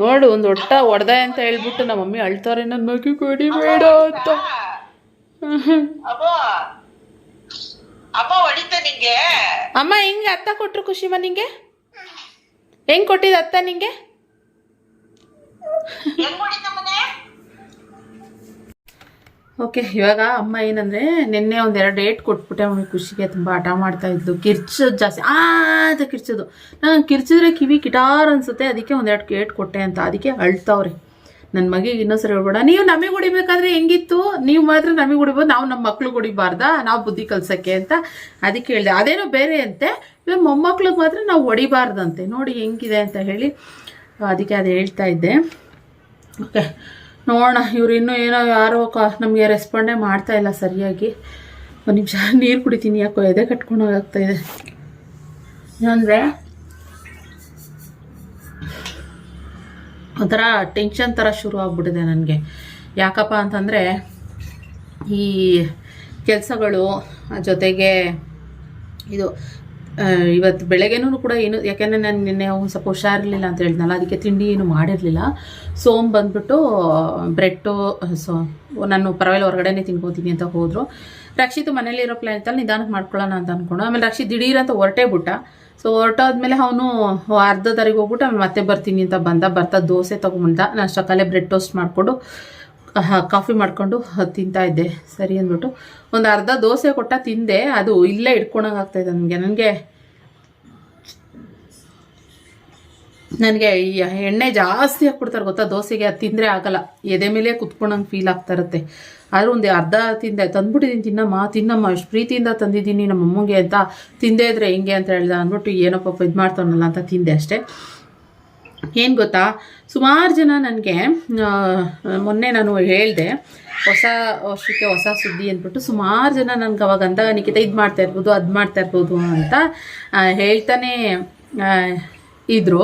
ನೋಡು ಒಂದು ಒಟ್ಟ ಹೊಡೆದೆ ಅಂತ ಹೇಳ್ಬಿಟ್ಟು ನಮ್ಮ ಮಮ್ಮಿ ಅಳ್ತಾರೆ ನನ್ನ ಮಗು ಹೊಡಿಬೇಡ ಅಂತ. ಅಬ್ಬೋ ಅಮ್ಮ ಹೆಂಗ ನಿಂಗೆ? ಅಮ್ಮ ಹೆಂಗೆ ಅತ್ತ ಕೊಟ್ರು ಖುಷಿಮ ನಿಂಗೆ? ಹೆಂಗ್ ಕೊಟ್ಟಿದ ಅತ್ತ ನಿಂಗೆ? ಓಕೆ, ಇವಾಗ ಅಮ್ಮ ಏನಂದ್ರೆ ನಿನ್ನೆ ಒಂದೆರಡು ಡೇಟ್ ಕೊಟ್ಬಿಟ್ಟೆ, ಅವನಿಗೆ ಖುಷಿಗೆ ತುಂಬ ಮಾಡ್ತಾ ಇದ್ದು. ಕಿರ್ಚೋದು ಜಾಸ್ತಿ. ಆ ಅಂತ ಕಿರ್ಚೋದು. ನಾನು ಕಿರ್ಚಿದ್ರೆ ಕಿವಿ ಕಿಟಾರ್ ಅನ್ಸುತ್ತೆ, ಅದಕ್ಕೆ ಒಂದೆರಡು ಡೇಟ್ ಕೊಟ್ಟೆ ಅಂತ. ಅದಕ್ಕೆ ಅಳ್ತಾವ್ರೆ. ನನ್ನ ಮಗಿಗೆ ಇನ್ನೊಂದ್ಸರಿ ಹೇಳ್ಬೇಡ. ನೀವು ನಮಗೆ ಹೊಡಿಬೇಕಾದ್ರೆ ಹೆಂಗಿತ್ತು? ನೀವು ಮಾತ್ರ ನಮಗೆ ಹೊಡಿಬೋದು, ನಾವು ನಮ್ಮ ಮಕ್ಳು ಹೊಡಿಬಾರ್ದಾ? ನಾವು ಬುದ್ಧಿ ಕಲ್ಸಕ್ಕೆ ಅಂತ. ಅದಕ್ಕೆ ಹೇಳಿದೆ. ಅದೇನೋ ಬೇರೆ ಅಂತೆ. ಇವಾಗ ಮೊಮ್ಮಕ್ಳಿಗೆ ಮಾತ್ರ ನಾವು ಹೊಡಿಬಾರ್ದಂತೆ. ನೋಡಿ ಹೆಂಗಿದೆ ಅಂತ ಹೇಳಿ, ಅದಕ್ಕೆ ಅದು ಹೇಳ್ತಾ ಇದ್ದೆ. ಓಕೆ. ನೋಡೋಣ, ಇವ್ರು ಇನ್ನೂ ಏನೋ ಯಾರೋ ಕ ನಮಗೆ ರೆಸ್ಪಾಂಡೇ ಮಾಡ್ತಾ ಇಲ್ಲ ಸರಿಯಾಗಿ. ಒಂದು ನಿಮಿಷ, ನೀರು ಕುಡಿತೀನಿ ಯಾಕೋ ಎದೆ ಕಟ್ಕೊಂಡು ಹೋಗ್ತಾ ಇದೆ. ಅಂದರೆ ಒಂಥರ ಟೆನ್ಷನ್ ಥರ ಶುರು ಆಗ್ಬಿಟ್ಟಿದೆ ನನಗೆ. ಯಾಕಪ್ಪ ಅಂತಂದರೆ ಈ ಕೆಲಸಗಳು ಜೊತೆಗೆ ಇದು ಇವತ್ತು ಬೆಳಗ್ಗೆನೂ ಕೂಡ ಏನು, ಯಾಕೆಂದರೆ ನಾನು ನಿನ್ನೆ ಸ್ವಲ್ಪ ಹುಷಾರಿರಲಿಲ್ಲ ಅಂತ ಹೇಳಿದ್ನಲ್ಲ, ಅದಕ್ಕೆ ತಿಂಡಿ ಏನು ಮಾಡಿರಲಿಲ್ಲ. ಸೋಮ್ ಬಂದ್ಬಿಟ್ಟು, ಬ್ರೆಡ್ಡು, ಸೊ, ನಾನು ಪರವಾಗಿಲ್ಲ, ಹೊರಗಡೆನೇ ತಿನ್ಕೋತೀನಿ ಅಂತ ಹೋದರು. ರಕ್ಷಿತ್ ಮನೇಲಿರೋ ಪ್ಲಾನ್ ಇತ್ತಲ್ಲ ನಿಧಾನಕ್ಕೆ ಮಾಡ್ಕೊಳ್ಳೋಣ ಅಂತ ಅಂದ್ಕೊಂಡು ಆಮೇಲೆ ರಕ್ಷಿತ್ ದಿಢೀರ್ ಅಂತ ಹೊರಟೇ ಬಿಟ್ಟ. ಸೊ, ಹೊರಟಾದ್ಮೇಲೆ ಅವನು ಅರ್ಧ ದಾರಿಗೆ ಹೋಗ್ಬಿಟ್ಟು, ಆಮೇಲೆ ಮತ್ತೆ ಬರ್ತೀನಿ ಅಂತ ಬಂದ, ಬರ್ತಾ ದೋಸೆ ತೊಗೊಂಬಂದ ನಾನು ಅಷ್ಟಕ್ಕಲ್ಲೇ ಬ್ರೆಡ್ ಟೋಸ್ಟ್ ಮಾಡಿಕೊಂಡು ಕಾಫಿ ಮಾಡಿಕೊಂಡು ತಿಂತಾ ಇದ್ದೆ. ಸರಿ ಅಂದ್ಬಿಟ್ಟು ಒಂದು ಅರ್ಧ ದೋಸೆ ಕೊಟ್ಟ ತಿಂದೆ. ಅದು ಇಲ್ಲೇ ಇಟ್ಕೊಳಂಗೆ ಆಗ್ತಾಯಿದೆ ನನಗೆ. ನನಗೆ ನನಗೆ ಈ ಎಣ್ಣೆ ಜಾಸ್ತಿ ಹಾಕ್ಬಿಡ್ತಾರೆ ಗೊತ್ತಾ? ದೋಸೆಗೆ ಅದು ತಿಂದರೆ ಆಗಲ್ಲ. ಎದೆ ಮೇಲೆ ಕುತ್ಕೊಂಡಂಗೆ ಫೀಲ್ ಆಗ್ತಾ ಇರುತ್ತೆ. ಆದರೂ ಒಂದು ಅರ್ಧ ತಿಂದೆ. ತಂದ್ಬಿಟ್ಟಿದ್ದೀನಿ ತಿನ್ನಮ್ಮ ತಿನ್ನಮ್ಮ ಎಷ್ಟು ಪ್ರೀತಿಯಿಂದ ತಂದಿದ್ದೀನಿ ನಮ್ಮ ಅಮ್ಮಂಗೆ ಅಂತ ತಿಂದೇ ಇದ್ರೆ ಹೆಂಗೆ ಅಂತ ಹೇಳ್ದೆ ಅಂದ್ಬಿಟ್ಟು ಏನೋ ಪಾಪ ಇದು ಮಾಡ್ತಾನಲ್ಲ ಅಂತ ತಿಂದೆ ಅಷ್ಟೇ. ಏನು ಗೊತ್ತಾ? ಸುಮಾರು ಜನ ನನಗೆ ಮೊನ್ನೆ ನಾನು ಹೇಳಿದೆ ಹೊಸ ವರ್ಷಕ್ಕೆ ಹೊಸ ಸುದ್ದಿ ಅಂದ್ಬಿಟ್ಟು ಸುಮಾರು ಜನ ನನಗೆ ಅವಾಗ ಅಂದಾಗ ನಿಖಿತ ಇದು ಮಾಡ್ತಾ ಇರ್ಬೋದು ಅದು ಮಾಡ್ತಾ ಇರ್ಬೋದು ಅಂತ ಹೇಳ್ತಾನೆ ಇದ್ರು.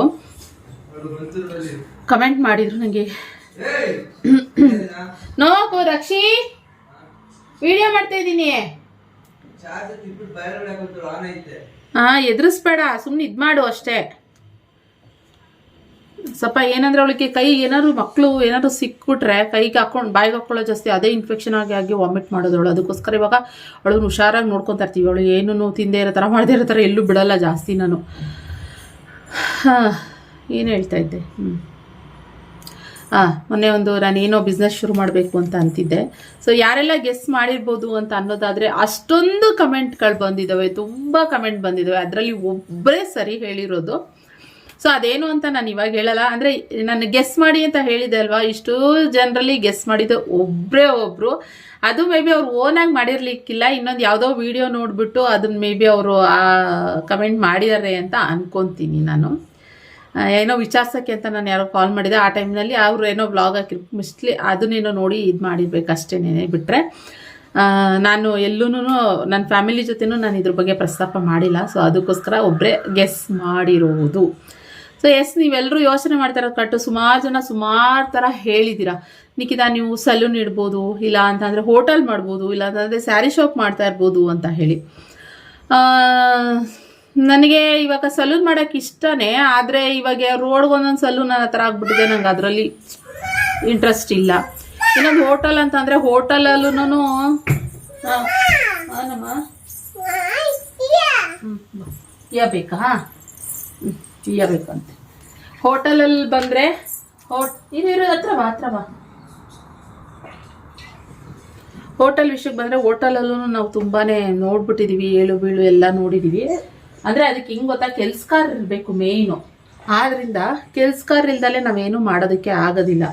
ಕಮೆಂಟ್ ಮಾಡಿದ್ರು ನನಗೆ ನೋಕು ರಕ್ಷಿ! ವಿಡಿಯೋ ಮಾಡ್ತಾ ಇದ್ದೀನಿ. ಹಾಂ ಎದುರಿಸ್ಬೇಡ ಸುಮ್ಮನೆ ಇದು ಮಾಡು ಅಷ್ಟೇ. ಸ್ವಲ್ಪ ಏನಂದ್ರೆ ಅವಳಿಗೆ ಕೈಗೆ ಏನಾದ್ರು ಮಕ್ಕಳು ಏನಾದ್ರು ಸಿಕ್ಬಿಟ್ರೆ ಕೈಗೆ ಹಾಕೊಂಡು ಬಾಯಿಗೆ ಹಾಕೊಳ್ಳೋ ಜಾಸ್ತಿ ಅದೇ ಇನ್ಫೆಕ್ಷನ್ ಆಗಿ ಆಗಿ ವಾಮಿಟ್ ಮಾಡೋದವಳು ಅದಕ್ಕೋಸ್ಕರ ಇವಾಗ ಅವಳು ಹುಷಾರಾಗಿ ನೋಡ್ಕೊತಾ ಇರ್ತೀವಿ. ಅವಳು ಏನೂ ತಿಂದೇ ಇರೋ ಥರ ಮಾಡದೇ ಇರೋ ಥರ ಎಲ್ಲೂ ಬಿಡಲ್ಲ ಜಾಸ್ತಿ ನಾನು. ಹಾಂ, ಏನು ಹೇಳ್ತಾ ಇದ್ದೆ? ಹ್ಞೂ ಹಾಂ, ಮೊನ್ನೆ ಒಂದು ನಾನು ಏನೋ ಬಿಸ್ನೆಸ್ ಶುರು ಮಾಡಬೇಕು ಅಂತ ಅಂತಿದ್ದೆ. ಸೊ ಯಾರೆಲ್ಲ ಗೆಸ್ ಮಾಡಿರ್ಬೋದು ಅಂತ ಅನ್ನೋದಾದರೆ ಅಷ್ಟೊಂದು ಕಮೆಂಟ್ಗಳು ಬಂದಿದ್ದಾವೆ ತುಂಬ ಕಮೆಂಟ್ ಬಂದಿದ್ದಾವೆ ಅದರಲ್ಲಿ ಒಬ್ಬರೇ ಸರಿ ಹೇಳಿರೋದು. ಸೊ ಅದೇನು ಅಂತ ನಾನು ಇವಾಗ ಹೇಳಲ್ಲ. ಅಂದರೆ, ನಾನು ಗೆಸ್ ಮಾಡಿ ಅಂತ ಹೇಳಿದೆ ಅಲ್ವಾ? ಇಷ್ಟು ಜನರಲ್ಲಿ ಗೆಸ್ ಮಾಡಿದ್ದು ಒಬ್ಬರೇ ಒಬ್ಬರು ಅದು ಮೇ ಬಿ ಅವ್ರು ಓನಾಗಿ ಮಾಡಿರ್ಲಿಕ್ಕಿಲ್ಲ. ಇನ್ನೊಂದು ಯಾವುದೋ ವಿಡಿಯೋ ನೋಡಿಬಿಟ್ಟು ಅದನ್ನ ಮೇ ಬಿ ಅವರು ಕಮೆಂಟ್ ಮಾಡಿದ್ದಾರೆ ಅಂತ ಅನ್ಕೊತೀನಿ ನಾನು. ಏನೋ ವಿಚಾರಿಸೋಕ್ಕೆ ಅಂತ ನಾನು ಯಾರೋ ಕಾಲ್ ಮಾಡಿದೆ. ಆ ಟೈಮ್ನಲ್ಲಿ ಅವರು ಏನೋ ಬ್ಲಾಗ್ ಹಾಕಿರ್ ಮಿಸ್ಟ್ಲಿ ಅದನ್ನೇನೋ ನೋಡಿ ಇದು ಮಾಡಿರ್ಬೇಕು ಅಷ್ಟೇನೇ ಬಿಟ್ಟರೆ ನಾನು ಎಲ್ಲೂ ನನ್ನ ಫ್ಯಾಮಿಲಿ ಜೊತೆನೂ ನಾನು ಇದ್ರ ಬಗ್ಗೆ ಪ್ರಸ್ತಾಪ ಮಾಡಿಲ್ಲ. ಸೊ ಅದಕ್ಕೋಸ್ಕರ ಒಬ್ಬರೇ ಗೆಸ್ ಮಾಡಿರೋದು. ಸೊ ಎಸ್ ನೀವೆಲ್ಲರೂ ಯೋಚನೆ ಮಾಡ್ತಾರ ಕಟ್ಟು ಸುಮಾರು ಜನ ಸುಮಾರು ಥರ ಹೇಳಿದ್ದೀರಾ ನಿಖಿತಾ ನೀವು ಸಲೂನ್ ಇಡ್ಬೋದು ಇಲ್ಲ ಅಂತಂದರೆ ಹೋಟೆಲ್ ಮಾಡ್ಬೋದು ಇಲ್ಲ ಅಂತಂದರೆ ಸ್ಯಾರಿ ಶಾಪ್ ಮಾಡ್ತಾ ಇರ್ಬೋದು ಅಂತ ಹೇಳಿ. ನನಗೆ ಇವಾಗ ಸಲೂನ್ ಮಾಡೋಕ್ಕೆ ಇಷ್ಟನೇ ಆದರೆ ಇವಾಗ ರೋಡ್ಗೆ ಒಂದೊಂದು ಸಲೂನ್ ಅನ್ನೋ ಥರ ಆಗ್ಬಿಟ್ಟಿದೆ ನಂಗೆ ಅದರಲ್ಲಿ ಇಂಟ್ರೆಸ್ಟ್ ಇಲ್ಲ. ಇನ್ನೊಂದು ಹೋಟೆಲ್ ಅಂತಂದರೆ ಹೋಟೆಲಲ್ಲೂ ಹಾಂ ಯಾ ಬೇಕಾ? ಬೇಕಂತೆ ಹೋಟೆಲಲ್ಲಿ ಬಂದರೆ ಹೋಟ್ ಇದು ಇರೋದು ಬಾ, ಹತ್ರ ಹೋಟೆಲ್ ವಿಷಯಕ್ಕೆ ಬಂದರೆ ಹೋಟೆಲಲ್ಲೂ ನಾವು ತುಂಬಾ ನೋಡ್ಬಿಟ್ಟಿದ್ದೀವಿ ಏಳು ಬೀಳು ಎಲ್ಲ ನೋಡಿದ್ದೀವಿ ಅಂದರೆ ಅದಕ್ಕೆ ಹಿಂಗೆ ಗೊತ್ತಾ, ಕೆಲ್ಸಕಾರ ಇರಬೇಕು ಮೇಯ್ನು ಆದ್ದರಿಂದ ಕೆಲ್ಸಕಾರ ಇಲ್ದಲೇ ನಾವೇನು ಮಾಡೋದಕ್ಕೆ ಆಗೋದಿಲ್ಲ.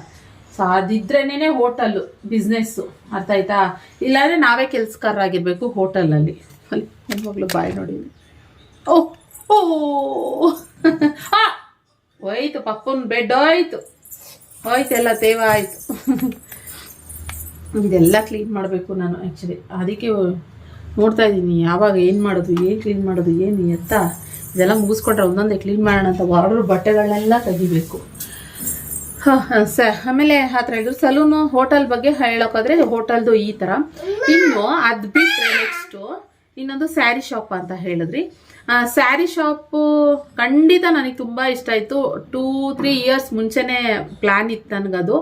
ಸೊ ಅದಿದ್ರೇನೆ ಹೋಟೆಲ್ಲು ಬಿಸ್ನೆಸ್ಸು ಅರ್ಥ ಆಯ್ತಾ? ಇಲ್ಲಾಂದರೆ ನಾವೇ ಕೆಲ್ಸಗಾರರಾಗಿರ್ಬೇಕು ಹೋಟೆಲಲ್ಲಿ. ಅಲ್ಲಿ ಹೆಣ್ಮಗಳು ಬಾಯಿ ನೋಡಿ. ಓ ಓ! ಹೋಯ್ತು, ಪಪ್ಪನ ಬೆಡ್ ಹೋಯ್ತು. ಹೋಯ್ತು, ಎಲ್ಲ ತೇವ ಆಯಿತು. ಇದೆಲ್ಲ ಕ್ಲೀನ್ ಮಾಡಬೇಕು ನಾನು ಆ್ಯಕ್ಚುಲಿ ಅದಕ್ಕೆ ನೋಡ್ತಾ ಇದ್ದೀನಿ, ಯಾವಾಗ ಏನು ಮಾಡೋದು, ಏನು ಕ್ಲೀನ್ ಮಾಡೋದು, ಏನು ಎತ್ತ? ಇದೆಲ್ಲ ಮುಗಿಸ್ಕೊಂಡ್ರೆ ಒಂದೊಂದೇ ಕ್ಲೀನ್ ಮಾಡೋಣ ಅಂತ ವಾರ್ಡ್ರ್ ಬಟ್ಟೆಗಳನ್ನೆಲ್ಲ ತೆಗಿಬೇಕು. ಹಾಂ ಸ, ಆಮೇಲೆ ಆ ಥರ ಹೇಳಿದ್ರು ಸಲೂನು ಹೋಟೆಲ್ ಬಗ್ಗೆ ಹೇಳೋಕ್ಕಾದ್ರೆ ಹೋಟೆಲ್ದು ಈ ಥರ ಇನ್ನು ಅದು ಬಿಟ್ಟರೆ ನೆಕ್ಸ್ಟು ಇನ್ನೊಂದು ಸ್ಯಾರಿ ಶಾಪ್ ಅಂತ ಹೇಳಿದ್ರಿ. ಸ್ಯಾರಿ ಶಾಪು ಖಂಡಿತ ನನಗೆ ತುಂಬ ಇಷ್ಟ ಆಯಿತು. ಟೂ ತ್ರೀ ಇಯರ್ಸ್ ಮುಂಚೆನೇ ಪ್ಲ್ಯಾನ್ ಇತ್ತು ನನಗದು.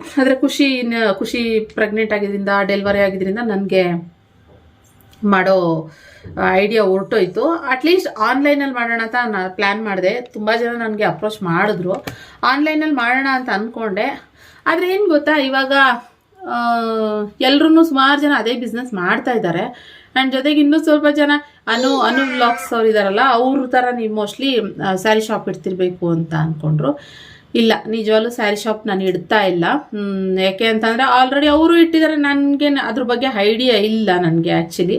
ಆದರೆ ಖುಷಿ ಖುಷಿ ಪ್ರೆಗ್ನೆಂಟ್ ಆಗಿದ್ದರಿಂದ ಡೆಲಿವರಿ ಆಗಿದ್ದರಿಂದ ನನಗೆ ಮಾಡೋ ಐಡಿಯಾ ಹೊರಟೋಯ್ತು. ಅಟ್ಲೀಸ್ಟ್ ಆನ್ಲೈನಲ್ಲಿ ಮಾಡೋಣ ಅಂತ ನಾನು ಪ್ಲ್ಯಾನ್ ಮಾಡಿದೆ. ತುಂಬ ಜನ ನನಗೆ ಅಪ್ರೋಚ್ ಮಾಡಿದ್ರು. ಆನ್ಲೈನಲ್ಲಿ ಮಾಡೋಣ ಅಂತ ಅಂದ್ಕೊಂಡೆ ಆದರೆ ಏನು ಗೊತ್ತಾ, ಇವಾಗ ಎಲ್ಲರೂ ಸುಮಾರು ಜನ ಅದೇ ಬಿಸ್ನೆಸ್ ಮಾಡ್ತಾ ಇದ್ದಾರೆ ಆ್ಯಂಡ್ ಜೊತೆಗೆ ಇನ್ನೂ ಸ್ವಲ್ಪ ಜನ ಅನು ಅನು ವ್ಲಾಗ್ಸ್ ಅವ್ರು ಇದ್ದಾರಲ್ಲ ಅವ್ರ ಥರ ನೀವು ಮೋಸ್ಟ್ಲಿ ಸ್ಯಾರಿ ಶಾಪ್ ಇಡ್ತಿರ್ಬೇಕು ಅಂತ ಅಂದ್ಕೊಂಡ್ರು ಇಲ್ಲ, ನಿಜವಾಗ್ಲೂ ಸ್ಯಾರಿ ಶಾಪ್ ನಾನು ಇಡ್ತಾ ಇಲ್ಲ. ಯಾಕೆ ಅಂತಂದರೆ ಆಲ್ರೆಡಿ ಅವರು ಇಟ್ಟಿದ್ದಾರೆ ನನಗೆ ಅದ್ರ ಬಗ್ಗೆ ಐಡಿಯಾ ಇಲ್ಲ ನನಗೆ ಆ್ಯಕ್ಚುಲಿ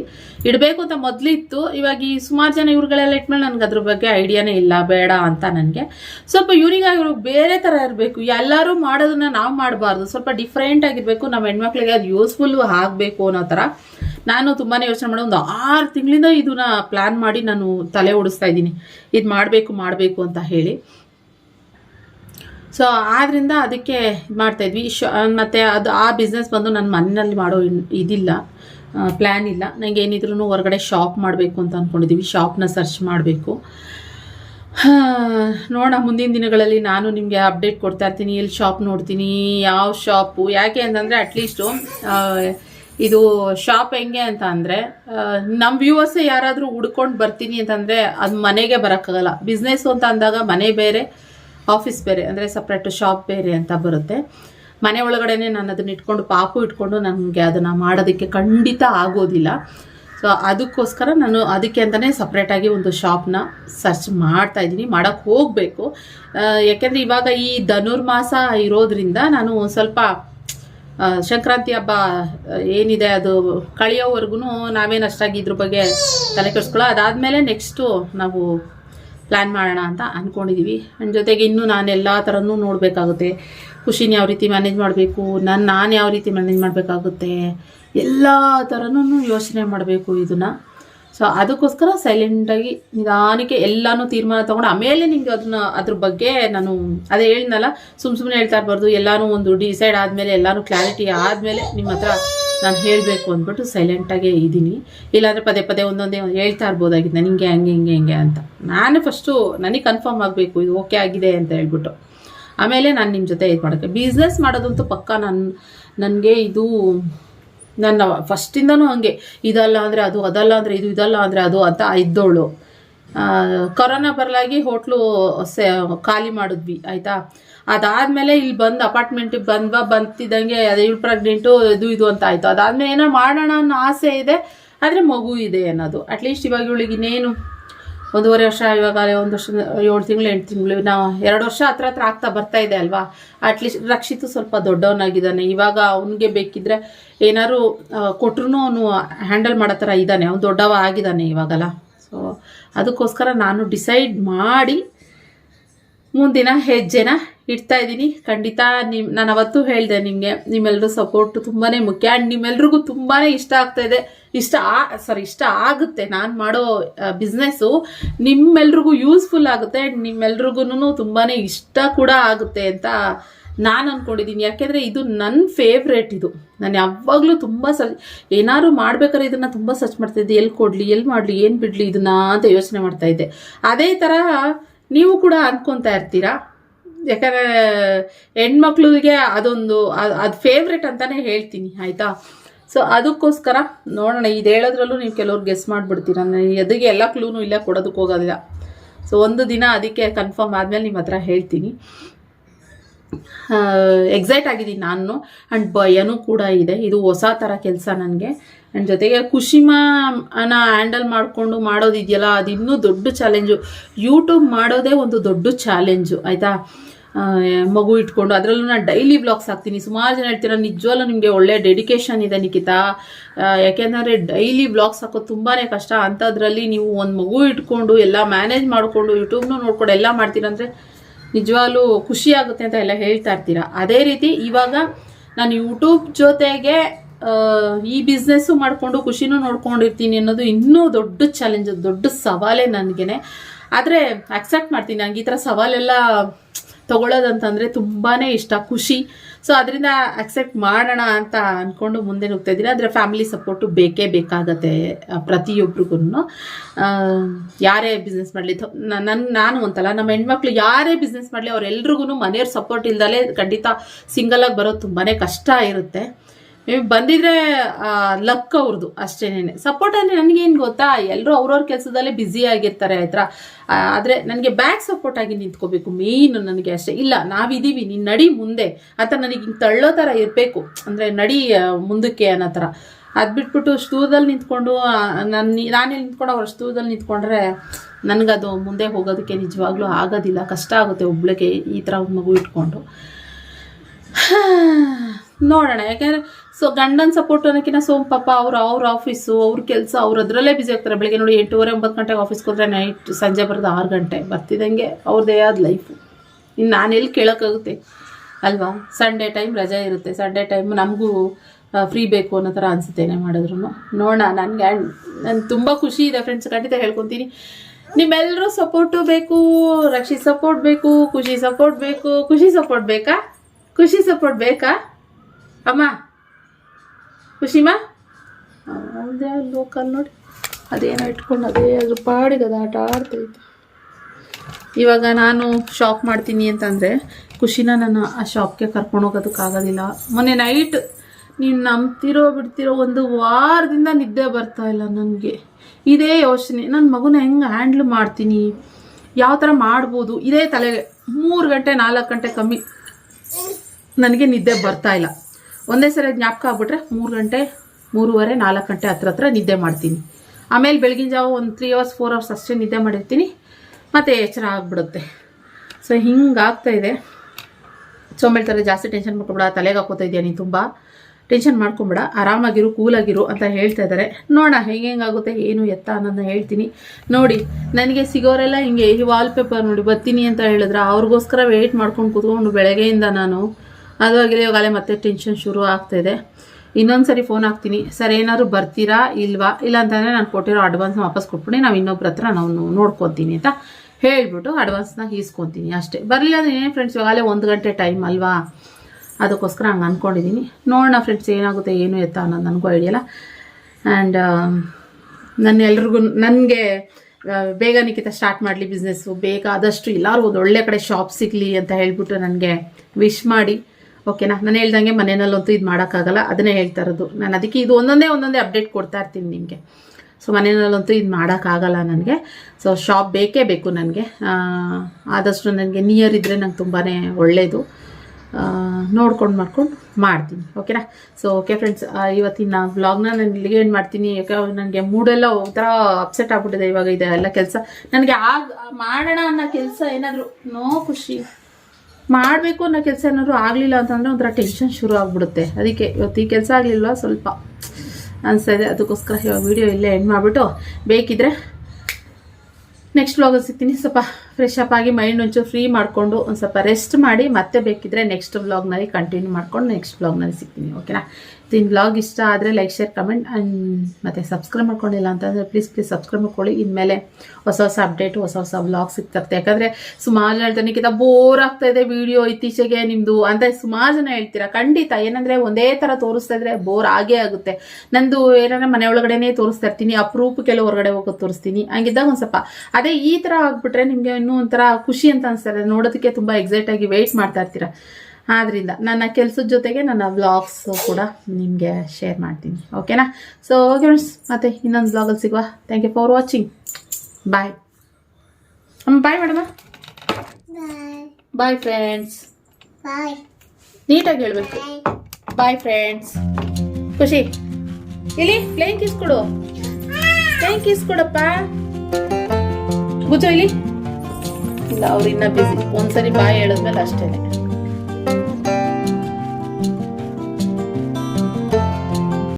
ಇಡಬೇಕು ಅಂತ ಮೊದಲಿತ್ತು, ಇವಾಗ ಈ ಸುಮಾರು ಜನ ಇವ್ರುಗಳೆಲ್ಲ ಇಟ್ಮೇಲೆ ನನಗೆ ಅದ್ರ ಬಗ್ಗೆ ಐಡಿಯಾನೇ ಇಲ್ಲ, ಬೇಡ ಅಂತ ನನಗೆ. ಸ್ವಲ್ಪ ಆಗಿರ್ಬೇಕು ಬೇರೆ ಥರ ಇರಬೇಕು. ಎಲ್ಲರೂ ಮಾಡೋದನ್ನ ನಾವು ಮಾಡಬಾರ್ದು. ಸ್ವಲ್ಪ ಡಿಫ್ರೆಂಟ್ ಆಗಿರಬೇಕು, ನಮ್ಮ ಹೆಣ್ಮಕ್ಳಿಗೆ ಅದು ಯೂಸ್ಫುಲ್ ಆಗಬೇಕು ಅನ್ನೋ ಥರ ನಾನು ತುಂಬಾ ಯೋಚನೆ ಮಾಡಿ ಒಂದು ಆರು ತಿಂಗಳಿಂದ ಇದನ್ನ ಪ್ಲ್ಯಾನ್ ಮಾಡಿ ನಾನು ತಲೆ ಓಡಿಸ್ತಾ ಇದ್ದೀನಿ. ಇದು ಮಾಡಬೇಕು ಮಾಡಬೇಕು ಅಂತ ಹೇಳಿ. ಸೊ ಆದ್ದರಿಂದ ಅದಕ್ಕೆ ಇದು ಮಾಡ್ತಾಯಿದ್ವಿ ಶ ಮತ್ತು ಅದು ಆ ಬಿಸ್ನೆಸ್ ಬಂದು ನನ್ನ ಮನೆಯಲ್ಲಿ ಮಾಡೋ ಇದಿಲ್ಲ. ಪ್ಲ್ಯಾನ್ ಇಲ್ಲ. ನನಗೆ ಏನಿದ್ರು ಹೊರಗಡೆ ಶಾಪ್ ಮಾಡಬೇಕು ಅಂತ ಅಂದ್ಕೊಂಡಿದ್ದೀವಿ ಶಾಪ್ನ ಸರ್ಚ್ ಮಾಡಬೇಕು. ನೋಡೋಣ. ಮುಂದಿನ ದಿನಗಳಲ್ಲಿ ನಾನು ನಿಮಗೆ ಅಪ್ಡೇಟ್ ಕೊಡ್ತಾ ಇರ್ತೀನಿ. ಎಲ್ಲಿ ಶಾಪ್ ನೋಡ್ತೀನಿ, ಯಾವ ಶಾಪು ಯಾಕೆ ಅಂತಂದರೆ ಅಟ್ಲೀಸ್ಟು ಇದು ಶಾಪ್ ಹೆಂಗೆ ಅಂತ ಅಂದರೆ ನಮ್ಮ ವ್ಯೂವರ್ಸೇ ಯಾರಾದರೂ ಹುಡ್ಕೊಂಡು ಬರ್ತೀನಿ ಅಂತಂದರೆ ಅದು ಮನೆಗೆ ಬರೋಕ್ಕಾಗಲ್ಲ. ಬಿಸ್ನೆಸ್ಸು ಅಂತ ಅಂದಾಗ ಮನೆ ಬೇರೆ ಆಫೀಸ್ ಬೇರೆ, ಅಂದರೆ ಸಪ್ರೇಟ್ ಶಾಪ್ ಬೇರೆ ಅಂತ ಬರುತ್ತೆ. ಮನೆ ಒಳಗಡೆನೆ ನಾನು ಅದನ್ನ ಇಟ್ಕೊಂಡು ಪಾಪು ಇಟ್ಕೊಂಡು ನನಗೆ ಅದನ್ನು ಮಾಡೋದಕ್ಕೆ ಖಂಡಿತ ಆಗೋದಿಲ್ಲ. ಸೊ ಅದಕ್ಕೋಸ್ಕರ ನಾನು ಅದಕ್ಕೆ ಅಂತಲೇ ಸಪ್ರೇಟಾಗಿ ಒಂದು ಶಾಪ್ನ ಸರ್ಚ್ ಮಾಡ್ತಾ ಇದ್ದೀನಿ. ಮಾಡೋಕ್ಕೆ ಹೋಗಬೇಕು. ಯಾಕೆಂದರೆ ಇವಾಗ ಈ ಧನುರ್ಮಾಸ ಇರೋದ್ರಿಂದ ನಾನು ಒಂದು ಸ್ವಲ್ಪ ಸಂಕ್ರಾಂತಿ ಹಬ್ಬ ಏನಿದೆ ಅದು ಕಳೆಯೋವರೆಗೂ ನಾವೇನು ಅಷ್ಟಾಗಿ ಇದ್ರ ಬಗ್ಗೆ ತಲೆ ಕೆಡಿಸ್ಕೊಳ್ಳೋ. ಅದಾದಮೇಲೆ ನೆಕ್ಸ್ಟು ನಾವು ಪ್ಲ್ಯಾನ್ ಮಾಡೋಣ ಅಂತ ಅಂದ್ಕೊಂಡಿದ್ದೀವಿ ನನ್ನ ಜೊತೆಗೆ ಇನ್ನೂ ನಾನು ಎಲ್ಲ ಥರನೂ ನೋಡಬೇಕಾಗುತ್ತೆ. ಖುಷಿನ ಯಾವ ರೀತಿ ಮ್ಯಾನೇಜ್ ಮಾಡಬೇಕು, ನಾನು ನಾನು ಯಾವ ರೀತಿ ಮ್ಯಾನೇಜ್ ಮಾಡಬೇಕಾಗುತ್ತೆ, ಎಲ್ಲ ಥರನೂ ಯೋಚನೆ ಮಾಡಬೇಕು ಇದನ್ನು. ಸೊ ಅದಕ್ಕೋಸ್ಕರ ಸೈಲೆಂಟಾಗಿ ನಿಧಾನಕ್ಕೆ ಎಲ್ಲನೂ ತೀರ್ಮಾನ ತೊಗೊಂಡು ಆಮೇಲೆ ನಿಮಗೆ ಅದನ್ನ ಅದ್ರ ಬಗ್ಗೆ ನಾನು ಅದೇ ಹೇಳಿದ್ನಲ್ಲ ಸುಮ್ಮ ಸುಮ್ಮನೆ ಹೇಳ್ತಾ ಇರಬಾರ್ದು. ಎಲ್ಲನೂ ಒಂದು ಡಿಸೈಡ್ ಆದಮೇಲೆ, ಎಲ್ಲನೂ ಕ್ಲಾರಿಟಿ ಆದಮೇಲೆ ನಿಮ್ಮ ಹತ್ರ ನಾನು ಹೇಳಬೇಕು ಅಂದ್ಬಿಟ್ಟು ಸೈಲೆಂಟಾಗೇ ಇದ್ದೀನಿ. ಇಲ್ಲಾಂದರೆ ಪದೇ ಪದೇ ಒಂದೊಂದೇ ಹೇಳ್ತಾ ಇರ್ಬೋದಾಗಿತ್ತು. ನನಗೆ ಹಂಗೆ, ಹಿಂಗೆ ಹಿಂಗೆ ಅಂತ. ನಾನು ಫಸ್ಟು ನನಗೆ ಕನ್ಫರ್ಮ್ ಆಗಬೇಕು, ಇದು ಓಕೆ ಆಗಿದೆ ಅಂತ ಹೇಳ್ಬಿಟ್ಟು. ಆಮೇಲೆ ನಾನು ನಿಮ್ಮ ಜೊತೆ ಇದು ಮಾಡೋಕ್ಕೆ. ಬಿಸ್ನೆಸ್ ಮಾಡೋದಂತೂ ಪಕ್ಕ ನನ್ನ ನನಗೆ ಇದು, ನನ್ನ ಫಸ್ಟಿಂದನೂ ಹಾಗೆ. ಇದಲ್ಲ ಅಂದರೆ ಅದು, ಅದಲ್ಲ ಅಂದರೆ ಇದು, ಇದಲ್ಲ ಅಂದರೆ ಅದು ಅಂತ ಇದ್ದೋಳು. ಕೊರೋನಾ ಬರಲಾಗಿ ಹೋಟ್ಲು, ಸೆ, ಖಾಲಿ ಮಾಡಿದ್ವಿ, ಆಯಿತಾ? ಅದಾದಮೇಲೆ ಇಲ್ಲಿ ಬಂದು ಅಪಾರ್ಟ್ಮೆಂಟಿಗೆ ಬಂದ್ವಾ, ಬಂತಿದ್ದಂಗೆ ಅದೇ ಇವಳು ಪ್ರೆಗ್ನೆಂಟು ಇದು ಇದು ಅಂತ ಆಯಿತು. ಅದಾದಮೇಲೆ ಏನೋ ಮಾಡೋಣ ಅನ್ನೋ ಆಸೆ ಇದೆ, ಆದರೆ ಮಗು ಇದೆ ಅನ್ನೋದು. ಅಟ್ಲೀಸ್ಟ್ ಇವಾಗ ಇವಳಿಗೆ ಇನ್ನೇನು ಒಂದೂವರೆ ವರ್ಷ, ಇವಾಗ ಒಂದು ವರ್ಷ, ಏಳು ತಿಂಗಳು, ಎಂಟು ತಿಂಗಳು ನಾವು ಎರಡು ವರ್ಷ ಹತ್ರ ಹತ್ರ ಆಗ್ತಾ ಬರ್ತಾ ಇದೆ ಅಲ್ವಾ? ಅಟ್ಲೀಸ್ಟ್ ರಕ್ಷಿತು ಸ್ವಲ್ಪ ದೊಡ್ಡವನಾಗಿದ್ದಾನೆ. ಇವಾಗ ಅವನಿಗೆ ಬೇಕಿದ್ರೆ ಏನಾದ್ರು ಕೊಟ್ರು ಅವನು ಹ್ಯಾಂಡಲ್ ಮಾಡೋ ಥರ ಇದ್ದಾನೆ. ಅವನು ದೊಡ್ಡವ ಆಗಿದ್ದಾನೆ ಇವಾಗಲ್ಲ. ಸೊ ಅದಕ್ಕೋಸ್ಕರ ನಾನು ಡಿಸೈಡ್ ಮಾಡಿ ಮುಂದಿನ ಹೆಜ್ಜೆನ ಇಡ್ತಾ ಇದ್ದೀನಿ. ಖಂಡಿತ ನಿಮ್, ನಾನು ಅವತ್ತು ಹೇಳಿದೆ ನಿಮಗೆ ನಿಮ್ಮೆಲ್ಲರೂ ಸಪೋರ್ಟ್ ತುಂಬಾ ಮುಖ್ಯ. ಆ್ಯಂಡ್ ನಿಮ್ಮೆಲ್ರಿಗೂ ತುಂಬಾ ಇಷ್ಟ ಆಗ್ತಾ ಇದೆ. ಇಷ್ಟ ಆ ಸಾರಿ ಇಷ್ಟ ಆಗುತ್ತೆ. ನಾನು ಮಾಡೋ ಬಿಸ್ನೆಸ್ಸು ನಿಮ್ಮೆಲ್ರಿಗೂ ಯೂಸ್ಫುಲ್ ಆಗುತ್ತೆ. ಆ್ಯಂಡ್ ನಿಮ್ಮೆಲ್ರಿಗೂ ತುಂಬಾ ಇಷ್ಟ ಕೂಡ ಆಗುತ್ತೆ ಅಂತ ನಾನು ಅಂದ್ಕೊಂಡಿದ್ದೀನಿ ಯಾಕೆಂದರೆ ಇದು ನನ್ನ ಫೇವ್ರೇಟ್ ಇದು. ನಾನು ಯಾವಾಗಲೂ ತುಂಬ ಸ ಏನಾದ್ರು ಮಾಡ್ಬೇಕಾದ್ರೆ ಇದನ್ನು ತುಂಬ ಸರ್ಚ್ ಮಾಡ್ತಾಯಿದ್ದೆ ಎಲ್ಲಿ ಕೊಡಲಿ ಎಲ್ಲಿ ಮಾಡಲಿ, ಏನು ಬಿಡಲಿ, ಇದನ್ನ ಅಂತ ಯೋಚನೆ ಮಾಡ್ತಾಯಿದ್ದೆ ಅದೇ ಥರ ನೀವು ಕೂಡ ಅಂದ್ಕೊತಾ ಇರ್ತೀರಾ? ಯಾಕಂದರೆ ಹೆಣ್ಮಕ್ಳಿಗೆ ಅದೊಂದು, ಅದು ಫೇವ್ರೆಟ್ ಅಂತಲೇ ಹೇಳ್ತೀನಿ, ಆಯಿತಾ? ಸೊ ಅದಕ್ಕೋಸ್ಕರ ನೋಡೋಣ, ಇದು ಹೇಳೋದ್ರಲ್ಲೂ ನೀವು ಕೆಲವ್ರು ಗೆಸ್ ಮಾಡಿಬಿಡ್ತೀರ? ಎದಕ್ಕೆ ಎಲ್ಲ ಕ್ಲೂನು ಇಲ್ಲ, ಕೊಡೋದಕ್ಕೆ ಹೋಗೋದಿಲ್ಲ. ಸೊ ಒಂದು ದಿನ ಅದಕ್ಕೆ ಕನ್ಫರ್ಮ್ ಆದಮೇಲೆ ನಿಮ್ಮ ಹತ್ರ ಹೇಳ್ತೀನಿ. ಎಕ್ಸೈಟ್ ಆಗಿದ್ದೀನಿ ನಾನು. ಆ್ಯಂಡ್ ಭಯನೂ ಕೂಡ ಇದೆ. ಇದು ಹೊಸ ಥರ ಕೆಲಸ ನನಗೆ. ಆ್ಯಂಡ್ ಜೊತೆಗೆ ಖುಷಿಮಾನ ಹ್ಯಾಂಡಲ್ ಮಾಡಿಕೊಂಡು ಮಾಡೋದಿದೆಯಲ್ಲ ಅದು ಇನ್ನೂ ದೊಡ್ಡ ಚಾಲೆಂಜು ಯೂಟ್ಯೂಬ್ ಮಾಡೋದೇ ಒಂದು ದೊಡ್ಡ ಚಾಲೆಂಜು ಆಯಿತಾ? ಮಗು ಇಟ್ಕೊಂಡು. ಅದರಲ್ಲೂ ನಾನು ಡೈಲಿ ಬ್ಲಾಗ್ಸ್ ಹಾಕ್ತೀನಿ. ಸುಮಾರು ಜನ ಹೇಳ್ತೀರ ನಿಜವಲ್ಲೂ ನಿಮಗೆ ಒಳ್ಳೆ ಡೆಡಿಕೇಶನ್ ಇದೆ ನಿಖಿತಾ. ಯಾಕೆಂದರೆ ಡೈಲಿ ಬ್ಲಾಗ್ಸ್ ಹಾಕೋದು ತುಂಬಾ ಕಷ್ಟ. ಅಂಥದ್ರಲ್ಲಿ ನೀವು ಒಂದು ಮಗು ಇಟ್ಕೊಂಡು, ಎಲ್ಲ ಮ್ಯಾನೇಜ್ ಮಾಡಿಕೊಂಡು ಯೂಟ್ಯೂಬ್ನೂ ನೋಡ್ಕೊಂಡು, ಎಲ್ಲ ಮಾಡ್ತೀರಂದರೆ ನಿಜವಾಗ್ಲೂ ಖುಷಿ ಆಗುತ್ತೆ ಅಂತ ಎಲ್ಲ ಹೇಳ್ತಾ ಇರ್ತೀರಾ? ಅದೇ ರೀತಿ ಇವಾಗ ನಾನು ಯೂಟ್ಯೂಬ್ ಜೊತೆಗೆ ಈ ಬಿಸ್ನೆಸ್ಸು ಮಾಡಿಕೊಂಡು ಖುಷಿನೂ ನೋಡ್ಕೊಂಡಿರ್ತೀನಿ ಅನ್ನೋದು ಇನ್ನೂ ದೊಡ್ಡ ಚಾಲೆಂಜ್ ದೊಡ್ಡ ಸವಾಲೇ ನನಗೇನೆ. ಆದರೆ ಅಕ್ಸೆಪ್ಟ್ ಮಾಡ್ತೀನಿ. ನನಗೆ ಈ ಥರ ಸವಾಲೆಲ್ಲ ತಗೊಳ್ಳೋದಂತಂದರೆ ತುಂಬಾ ಇಷ್ಟ. ಖುಷಿ. ಸೊ ಅದರಿಂದ ಅಕ್ಸೆಪ್ಟ್ ಮಾಡೋಣ ಅಂತ ಅಂದ್ಕೊಂಡು ಮುಂದೆ ಹೋಗ್ತಾ ಇದ್ದೀನಿ ಆದರೆ ಫ್ಯಾಮಿಲಿ ಸಪೋರ್ಟು ಬೇಕೇ ಬೇಕಾಗತ್ತೆ ಪ್ರತಿಯೊಬ್ರಿಗೂ ಯಾರೇ ಬಿಸ್ನೆಸ್ ಮಾಡಲಿ ನನ್ನ ನಾನು ಅಂತಲ್ಲ, ನಮ್ಮ ಹೆಣ್ಮಕ್ಳು ಯಾರೇ ಬಿಸ್ನೆಸ್ ಮಾಡಲಿ ಅವ್ರೆಲ್ರಿಗೂ ಮನೆಯವ್ರ ಸಪೋರ್ಟ್ ಇಲ್ದಲೇ ಖಂಡಿತ ಸಿಂಗಲಾಗಿ ಬರೋದು ತುಂಬಾ ಕಷ್ಟ ಇರುತ್ತೆ. ಬಂದಿದ್ರೆ ಲಕ್ ಅವ್ರದ್ದು ಅಷ್ಟೇನೆ ಸಪೋರ್ಟ್ ಅಂದರೆ ನನಗೇನು ಗೊತ್ತಾ? ಎಲ್ಲರೂ ಅವ್ರವ್ರ ಕೆಲಸದಲ್ಲೇ ಬ್ಯುಸಿ ಆಗಿರ್ತಾರೆ ಆಯ್ತಾ? ಆದರೆ ನನಗೆ ಬ್ಯಾಕ್ ಸಪೋರ್ಟ್ ಆಗಿ ನಿಂತ್ಕೋಬೇಕು ಮೇನ್ ನನಗೆ ಅಷ್ಟೇ. ಇಲ್ಲ ನಾವಿದ್ದೀವಿ ನೀನು ನಡಿ ಮುಂದೆ ಅಂತ ನನಗೆ ಹಿಂಗೆ ತಳ್ಳೋ ಥರ ಇರಬೇಕು. ಅಂದರೆ ನಡಿ ಮುಂದಕ್ಕೆ ಅನ್ನೋ ಥರ ಅದು ಬಿಟ್ಬಿಟ್ಟು ಸ್ಟೂದಲ್ಲಿ ನಿಂತ್ಕೊಂಡು ನನ್ನ ನಾನೇ ನಿಂತ್ಕೊಂಡು ಅವ್ರ ಸ್ಟೂದಲ್ಲಿ ನಿಂತ್ಕೊಂಡ್ರೆ ನನಗದು ಮುಂದೆ ಹೋಗೋದಕ್ಕೆ ನಿಜವಾಗ್ಲೂ ಆಗೋದಿಲ್ಲ. ಕಷ್ಟ ಆಗುತ್ತೆ ಒಬ್ಳಿಗೆ ಈ ಥರ ಮಗು ಇಟ್ಕೊಂಡು. ನೋಡೋಣ. ಯಾಕೆಂದರೆ ಸೊ ಗಂಡನ ಸಪೋರ್ಟ್ ಅನ್ನೋಕ್ಕಿಂತ ಸೋಮ್ ಪಾಪ ಅವ್ರು ಅವ್ರ ಆಫೀಸು ಅವ್ರ ಕೆಲಸ ಅವ್ರ ಅದರಲ್ಲೇ ಬ್ಯುಸಿ ಆಗ್ತಾರೆ. ಬೆಳಿಗ್ಗೆ ನೋಡಿ ಎಂಟೂವರೆ, ಒಂಬತ್ತು ಗಂಟೆಗೆ ಆಫೀಸ್ಗೆ ಹೋದ್ರೆ ನೈಟ್ ಸಂಜೆ ಬರೋದು ಆರು ಗಂಟೆ. ಬರ್ತಿದ್ದಂಗೆ ಅವ್ರದ್ದೇ ಆದ ಲೈಫು ಇನ್ನು ನಾನು ಎಲ್ಲಿ ಕೇಳೋಕ್ಕಾಗುತ್ತೆ? ಅಲ್ವಾ? ಸಂಡೇ ಟೈಮ್ ರಜೆ ಇರುತ್ತೆ. ಸಂಡೇ ಟೈಮ್ ನಮಗೂ ಫ್ರೀ ಬೇಕು ಅನ್ನೋ ಥರ ಅನಿಸುತ್ತೇನೆ ಮಾಡಿದ್ರು ನೋಡೋಣ. ನನಗೆ ನಾನು ತುಂಬ ಖುಷಿ ಇದೆ ಫ್ರೆಂಡ್ಸ್ ಖಂಡಿತ ಹೇಳ್ಕೊತೀನಿ. ನಿಮ್ಮೆಲ್ಲರೂ ಸಪೋರ್ಟು ಬೇಕು ರಕ್ಷಿ ಸಪೋರ್ಟ್ ಬೇಕು, ಖುಷಿ ಸಪೋರ್ಟ್ ಬೇಕು. ಖುಷಿ ಸಪೋರ್ಟ್ ಬೇಕಾ? ಖುಷಿ ಸಪೋರ್ಟ್ ಬೇಕಾ? ಅಮ್ಮ ಖುಷಿಮಾ ಅದೇ ಲೋಕಲ್ ನೋಡಿ. ಅದೇನೋ ಇಟ್ಕೊಂಡು ಅದೇ ಅದ್ರ ಪಾಡಿಗೆ ಅದು ಆಟ ಆಡ್ತೈತೆ ಇವಾಗ ನಾನು ಶಾಪ್ ಮಾಡ್ತೀನಿ ಅಂತಂದರೆ ಖುಷಿನ ನಾನು ಆ ಶಾಪ್ಗೆ ಕರ್ಕೊಂಡು ಹೋಗೋದಕ್ಕಾಗೋದಿಲ್ಲ ಮೊನ್ನೆ ನೈಟ್ ನೀನು ನಂಬ್ತಿರೋ ಬಿಡ್ತಿರೋ ಒಂದು ವಾರದಿಂದ ನಿದ್ದೆ ಬರ್ತಾ ಇಲ್ಲ ನನಗೆ ಇದೇ ಯೋಚನೆ ನನ್ನ ಮಗುನ ಹೆಂಗೆ ಹ್ಯಾಂಡ್ಲ್ ಮಾಡ್ತೀನಿ? ಯಾವ ಥರ ಮಾಡ್ಬೋದು? ಇದೇ ತಲೆಗೆ ಮೂರು ಗಂಟೆ ನಾಲ್ಕು ಗಂಟೆ ಕಮ್ಮಿ ನನಗೆ ನಿದ್ದೆ ಬರ್ತಾ ಇಲ್ಲ. ಒಂದೇ ಸರಿ ಜ್ಞಾಪಕ ಆಗ್ಬಿಟ್ರೆ ಮೂರು ಗಂಟೆ, ಮೂರುವರೆ, ನಾಲ್ಕು ಗಂಟೆ ಹತ್ರ ಹತ್ರ ನಿದ್ದೆ ಮಾಡ್ತೀನಿ. ಆಮೇಲೆ ಬೆಳಗಿನ ಜಾವ ಒಂದು ತ್ರೀ ಅವರ್ಸ್ ಫೋರ್ ಅವರ್ಸ್ ಅಷ್ಟೇ ನಿದ್ದೆ ಮಾಡಿರ್ತೀನಿ. ಮತ್ತು ಎಚ್ಚರ ಆಗಿಬಿಡುತ್ತೆ. ಸೊ ಹಿಂಗಾಗ್ತಾ ಇದೆ. ಥರ ಜಾಸ್ತಿ ಟೆನ್ಷನ್ ಮಾಡ್ಕೊಬೇಡ, ತಲೆಗೆ ಹಾಕೋತಾ ಇದೆಯಾ ನೀನು ತುಂಬ. ಟೆನ್ಷನ್ ಮಾಡ್ಕೊಂಬೇಡ, ಆರಾಮಾಗಿರು, ಕೂಲಾಗಿರು ಅಂತ ಹೇಳ್ತಾ ಇದ್ದಾರೆ ನೋಡೋಣ, ಹೆಂಗೆ ಹೆಂಗಾಗುತ್ತೆ ಏನು ಎತ್ತ ಅನ್ನೋದನ್ನ ಹೇಳ್ತೀನಿ. ನೋಡಿ, ನನಗೆ ಸಿಗೋರೆಲ್ಲ ಹಿಂಗೆ ವಾಲ್ಪೇಪರ್ ನೋಡಿ ಬರ್ತೀನಿ ಅಂತ ಹೇಳಿದ್ರೆ, ಅವ್ರಿಗೋಸ್ಕರ ವೆಯ್ಟ್ ಮಾಡ್ಕೊಂಡು ಕೂತ್ಕೊಂಡು ಬೆಳಗ್ಗೆಯಿಂದ ನಾನು ಅದು ಆಗಿಲ್ಲ ಇವಾಗಲೇ ಮತ್ತೆ ಟೆನ್ಷನ್ ಶುರು ಆಗ್ತಾಯಿದೆ ಇನ್ನೊಂದು ಸರಿ ಫೋನ್ ಹಾಕ್ತೀನಿ. ಸರ್, ಏನಾದ್ರು ಬರ್ತೀರಾ, ಇಲ್ವಾ? ಇಲ್ಲ ಅಂತಂದರೆ ನಾನು ಕೊಟ್ಟಿರೋ ಅಡ್ವಾನ್ಸ್ ವಾಪಸ್ ಕೊಟ್ಬಿಡಿ, ನಾವು ಇನ್ನೊಬ್ರ ಹತ್ರ ನಾವು ನೋಡ್ಕೊತೀನಿ ಅಂತ ಹೇಳಿಬಿಟ್ಟು ಅಡ್ವಾನ್ಸ್ನ ಈಸ್ಕೊತೀನಿ ಅಷ್ಟೇ. ಬರಲಿಲ್ಲ ಅಂದ್ರೆ ಏನೇ ಫ್ರೆಂಡ್ಸ್ ಇವಾಗಲೇ ಒಂದು ಗಂಟೆ ಟೈಮ್ ಅಲ್ವಾ? ಅದಕ್ಕೋಸ್ಕರ ಹಂಗೆ ಅಂದ್ಕೊಂಡಿದ್ದೀನಿ ನೋಡೋಣ ಫ್ರೆಂಡ್ಸ್ ಏನಾಗುತ್ತೆ, ಏನು ಎತ್ತ ಅನ್ನೋದು ನನಗೂ ಐಡಿಯಲ್ಲ ಆ್ಯಂಡ್ ನನ್ನ ಎಲ್ರಿಗೂ ನನಗೆ ಬೇಗ ನಿಖಿತ ಸ್ಟಾರ್ಟ್ ಮಾಡಲಿ ಬಿಸ್ನೆಸ್ಸು ಬೇಗ ಆದಷ್ಟು ಎಲ್ಲರೂ ಒಂದು ಒಳ್ಳೆ ಕಡೆ ಶಾಪ್ ಸಿಗಲಿ ಅಂತ ಹೇಳಿಬಿಟ್ಟು ನನಗೆ ವಿಶ್ ಮಾಡಿ. ಓಕೆನಾ ನಾನು ಹೇಳ್ದಂಗೆ ಮನೆಯಲ್ಲಂತೂ ಇದು ಮಾಡೋಕ್ಕಾಗಲ್ಲ. ಅದನ್ನೇ ಹೇಳ್ತಾ ಇರೋದು. ನಾನು ಅದಕ್ಕೆ ಇದು ಒಂದೊಂದೇ ಒಂದೊಂದೇ ಅಪ್ಡೇಟ್ ಕೊಡ್ತಾ ಇರ್ತೀನಿ ನಿಮಗೆ. ಸೊ ಮನೆಯಲ್ಲಂತೂ ಇದು ಮಾಡೋಕ್ಕಾಗಲ್ಲ ನನಗೆ. ಸೊ ಶಾಪ್ ಬೇಕೇ ಬೇಕು ನನಗೆ. ಆದಷ್ಟು ನನಗೆ ನಿಯರ್ ಇದ್ದರೆ ನಂಗೆ ತುಂಬಾ ಒಳ್ಳೆಯದು ನೋಡ್ಕೊಂಡು ಮಾಡ್ಕೊಂಡು ಮಾಡ್ತೀನಿ. ಓಕೆನಾ ಸೊ ಓಕೆ ಫ್ರೆಂಡ್ಸ್ ಇವತ್ತಿನ ವ್ಲಾಗ್ನ ನಾನು ಇಲ್ಲಿಗೆ ಏನು ಮಾಡ್ತೀನಿ. ಯಾಕೆ ನನಗೆ ಮೂಡೆಲ್ಲ ಒಂಥರ ಅಪ್ಸೆಟ್ ಆಗ್ಬಿಟ್ಟಿದೆ ಇವಾಗ ಇದೆ ಎಲ್ಲ ಕೆಲಸ. ನನಗೆ ಆಗ ಮಾಡೋಣ ಅನ್ನೋ ಕೆಲಸ ಏನಾದರೂ ನೋ ಖುಷಿ. ಮಾಡಬೇಕು ಅನ್ನೋ ಕೆಲಸ ಏನಾದರೂ ಆಗಲಿಲ್ಲ ಅಂತಂದರೆ ಒಂಥರ ಟೆನ್ಷನ್ ಶುರು ಆಗಿಬಿಡುತ್ತೆ. ಅದಕ್ಕೆ ಇವತ್ತು ಈ ಕೆಲಸ ಆಗಲಿಲ್ವ? ಸ್ವಲ್ಪ ಅನಿಸ್ತಾ ಇದೆ. ಅದಕ್ಕೋಸ್ಕರ ಇವಾಗ ವಿಡಿಯೋ ಇಲ್ಲೇ ಎಂಡ್ ಮಾಡಿಬಿಟ್ಟು ಬೇಕಿದ್ರೆ ನೆಕ್ಸ್ಟ್ ವ್ಲಾಗಲ್ಲಿ ಸಿಗ್ತೀನಿ. ಸ್ವಲ್ಪ ಫ್ರೆಶ್ ಅಪ್ ಆಗಿ ಮೈಂಡ್ ಒಂಚೂರು ಫ್ರೀ ಮಾಡಿಕೊಂಡು ಒಂದು ಸ್ವಲ್ಪ ರೆಸ್ಟ್ ಮಾಡಿ ಮತ್ತೆ ಬೇಕಿದ್ರೆ ನೆಕ್ಸ್ಟ್ ವ್ಲಾಗ್ನಲ್ಲಿ ಕಂಟಿನ್ಯೂ ಮಾಡ್ಕೊಂಡು ನೆಕ್ಸ್ಟ್ ವ್ಲಾಗ್ನಲ್ಲಿ ಸಿಗ್ತೀನಿ. ಓಕೆನಾ ಇನ್ ಬ್ಲಾಗ್ ಇಷ್ಟ ಆದರೆ ಲೈಕ್ ಶೇರ್ ಕಮೆಂಟ್ ಆ್ಯಂಡ್ ಮತ್ತು ಸಬ್ಸ್ಕ್ರೈಬ್ ಮಾಡ್ಕೊಂಡಿಲ್ಲ ಅಂತಂದರೆ ಪ್ಲೀಸ್ ಪ್ಲೀಸ್ ಸಬ್ಸ್ಕ್ರೈಬ್ ಮಾಡ್ಕೊಳ್ಳಿ. ಇನ್ಮೇಲೆ ಹೊಸ ಹೊಸ ಅಪ್ಡೇಟ್ ಹೊಸ ಹೊಸ ಬ್ಲಾಗ್ ಸಿಗ್ತಿರ್ತೆ ಯಾಕಂದರೆ ಸುಮಾರು ಜನ ಹೇಳ್ತಾನೆ ಬೋರ್ ಆಗ್ತಾ ಇದೆ ವಿಡಿಯೋ ಇತ್ತೀಚೆಗೆ ನಿಮ್ಮದು ಅಂತ ಸುಮಾರು ಜನ ಹೇಳ್ತೀರಾ? ಖಂಡಿತ. ಏನಂದರೆ ಒಂದೇ ಥರ ತೋರಿಸ್ತಾ ಇದ್ರೆ ಬೋರ್ ಆಗೇ ಆಗುತ್ತೆ. ನಂದು ಏನಾರ ಮನೆ ಒಳಗಡೆನೇ ತೋರಿಸ್ತಾ ಇರ್ತೀನಿ. ಅಪರೂಪಕ್ಕೆಲ್ಲ ಹೊರಗಡೆ ಹೋಗೋದು ತೋರಿಸ್ತೀನಿ. ಹಂಗಿದ್ದಾಗ ಒಂದು ಸ್ವಲ್ಪ, ಅದೇ ಈ ಥರ ಆಗಿಬಿಟ್ರೆ ನಿಮಗೆ ಇನ್ನೂ ಒಂಥರ ಖುಷಿ ಅಂತ ಅನಿಸ್ತಾರೆ ನೋಡೋದಕ್ಕೆ ತುಂಬ ಎಕ್ಸೈಟಾಗಿ ವೆಯ್ಟ್ ಮಾಡ್ತಾ ಇರ್ತೀರಾ? ಆದ್ದರಿಂದ ನನ್ನ ಕೆಲಸದ ಜೊತೆಗೆ ನನ್ನ ಬ್ಲಾಗ್ಸ್ ಕೂಡ ನಿಮಗೆ ಶೇರ್ ಮಾಡ್ತೀನಿ ಓಕೆನಾ ಸೊ ಓಕೆ ಫ್ರೆಂಡ್ಸ್ ಮತ್ತೆ ಇನ್ನೊಂದು ಬ್ಲಾಗಲ್ಲಿ ಸಿಗುವ. Thank you for watching bye bye madam bye friends bye ನೀಟಾಗಿ ಹೇಳ್ಬೇಕು. ಬಾಯ್ ಫ್ರೆಂಡ್ಸ್ ಖುಷಿ. ಇಲ್ಲಿ ಪ್ಲೇನ್ ಕಿಸ್ ಕೊಡು. ಪ್ಲೇನ್ ಕಿಸ್ ಕೊಡಪ್ಪ. ಗುಜ್ಜು ಇಲ್ಲಿ ಇಲ್ಲ ಅವ್ರು ಇನ್ನ ಬಿಸಿ ಒಂದ್ಸರಿ ಬಾಯ್ ಹೇಳಿದ್ಮೇಲೆ ಅಷ್ಟೇನೆ.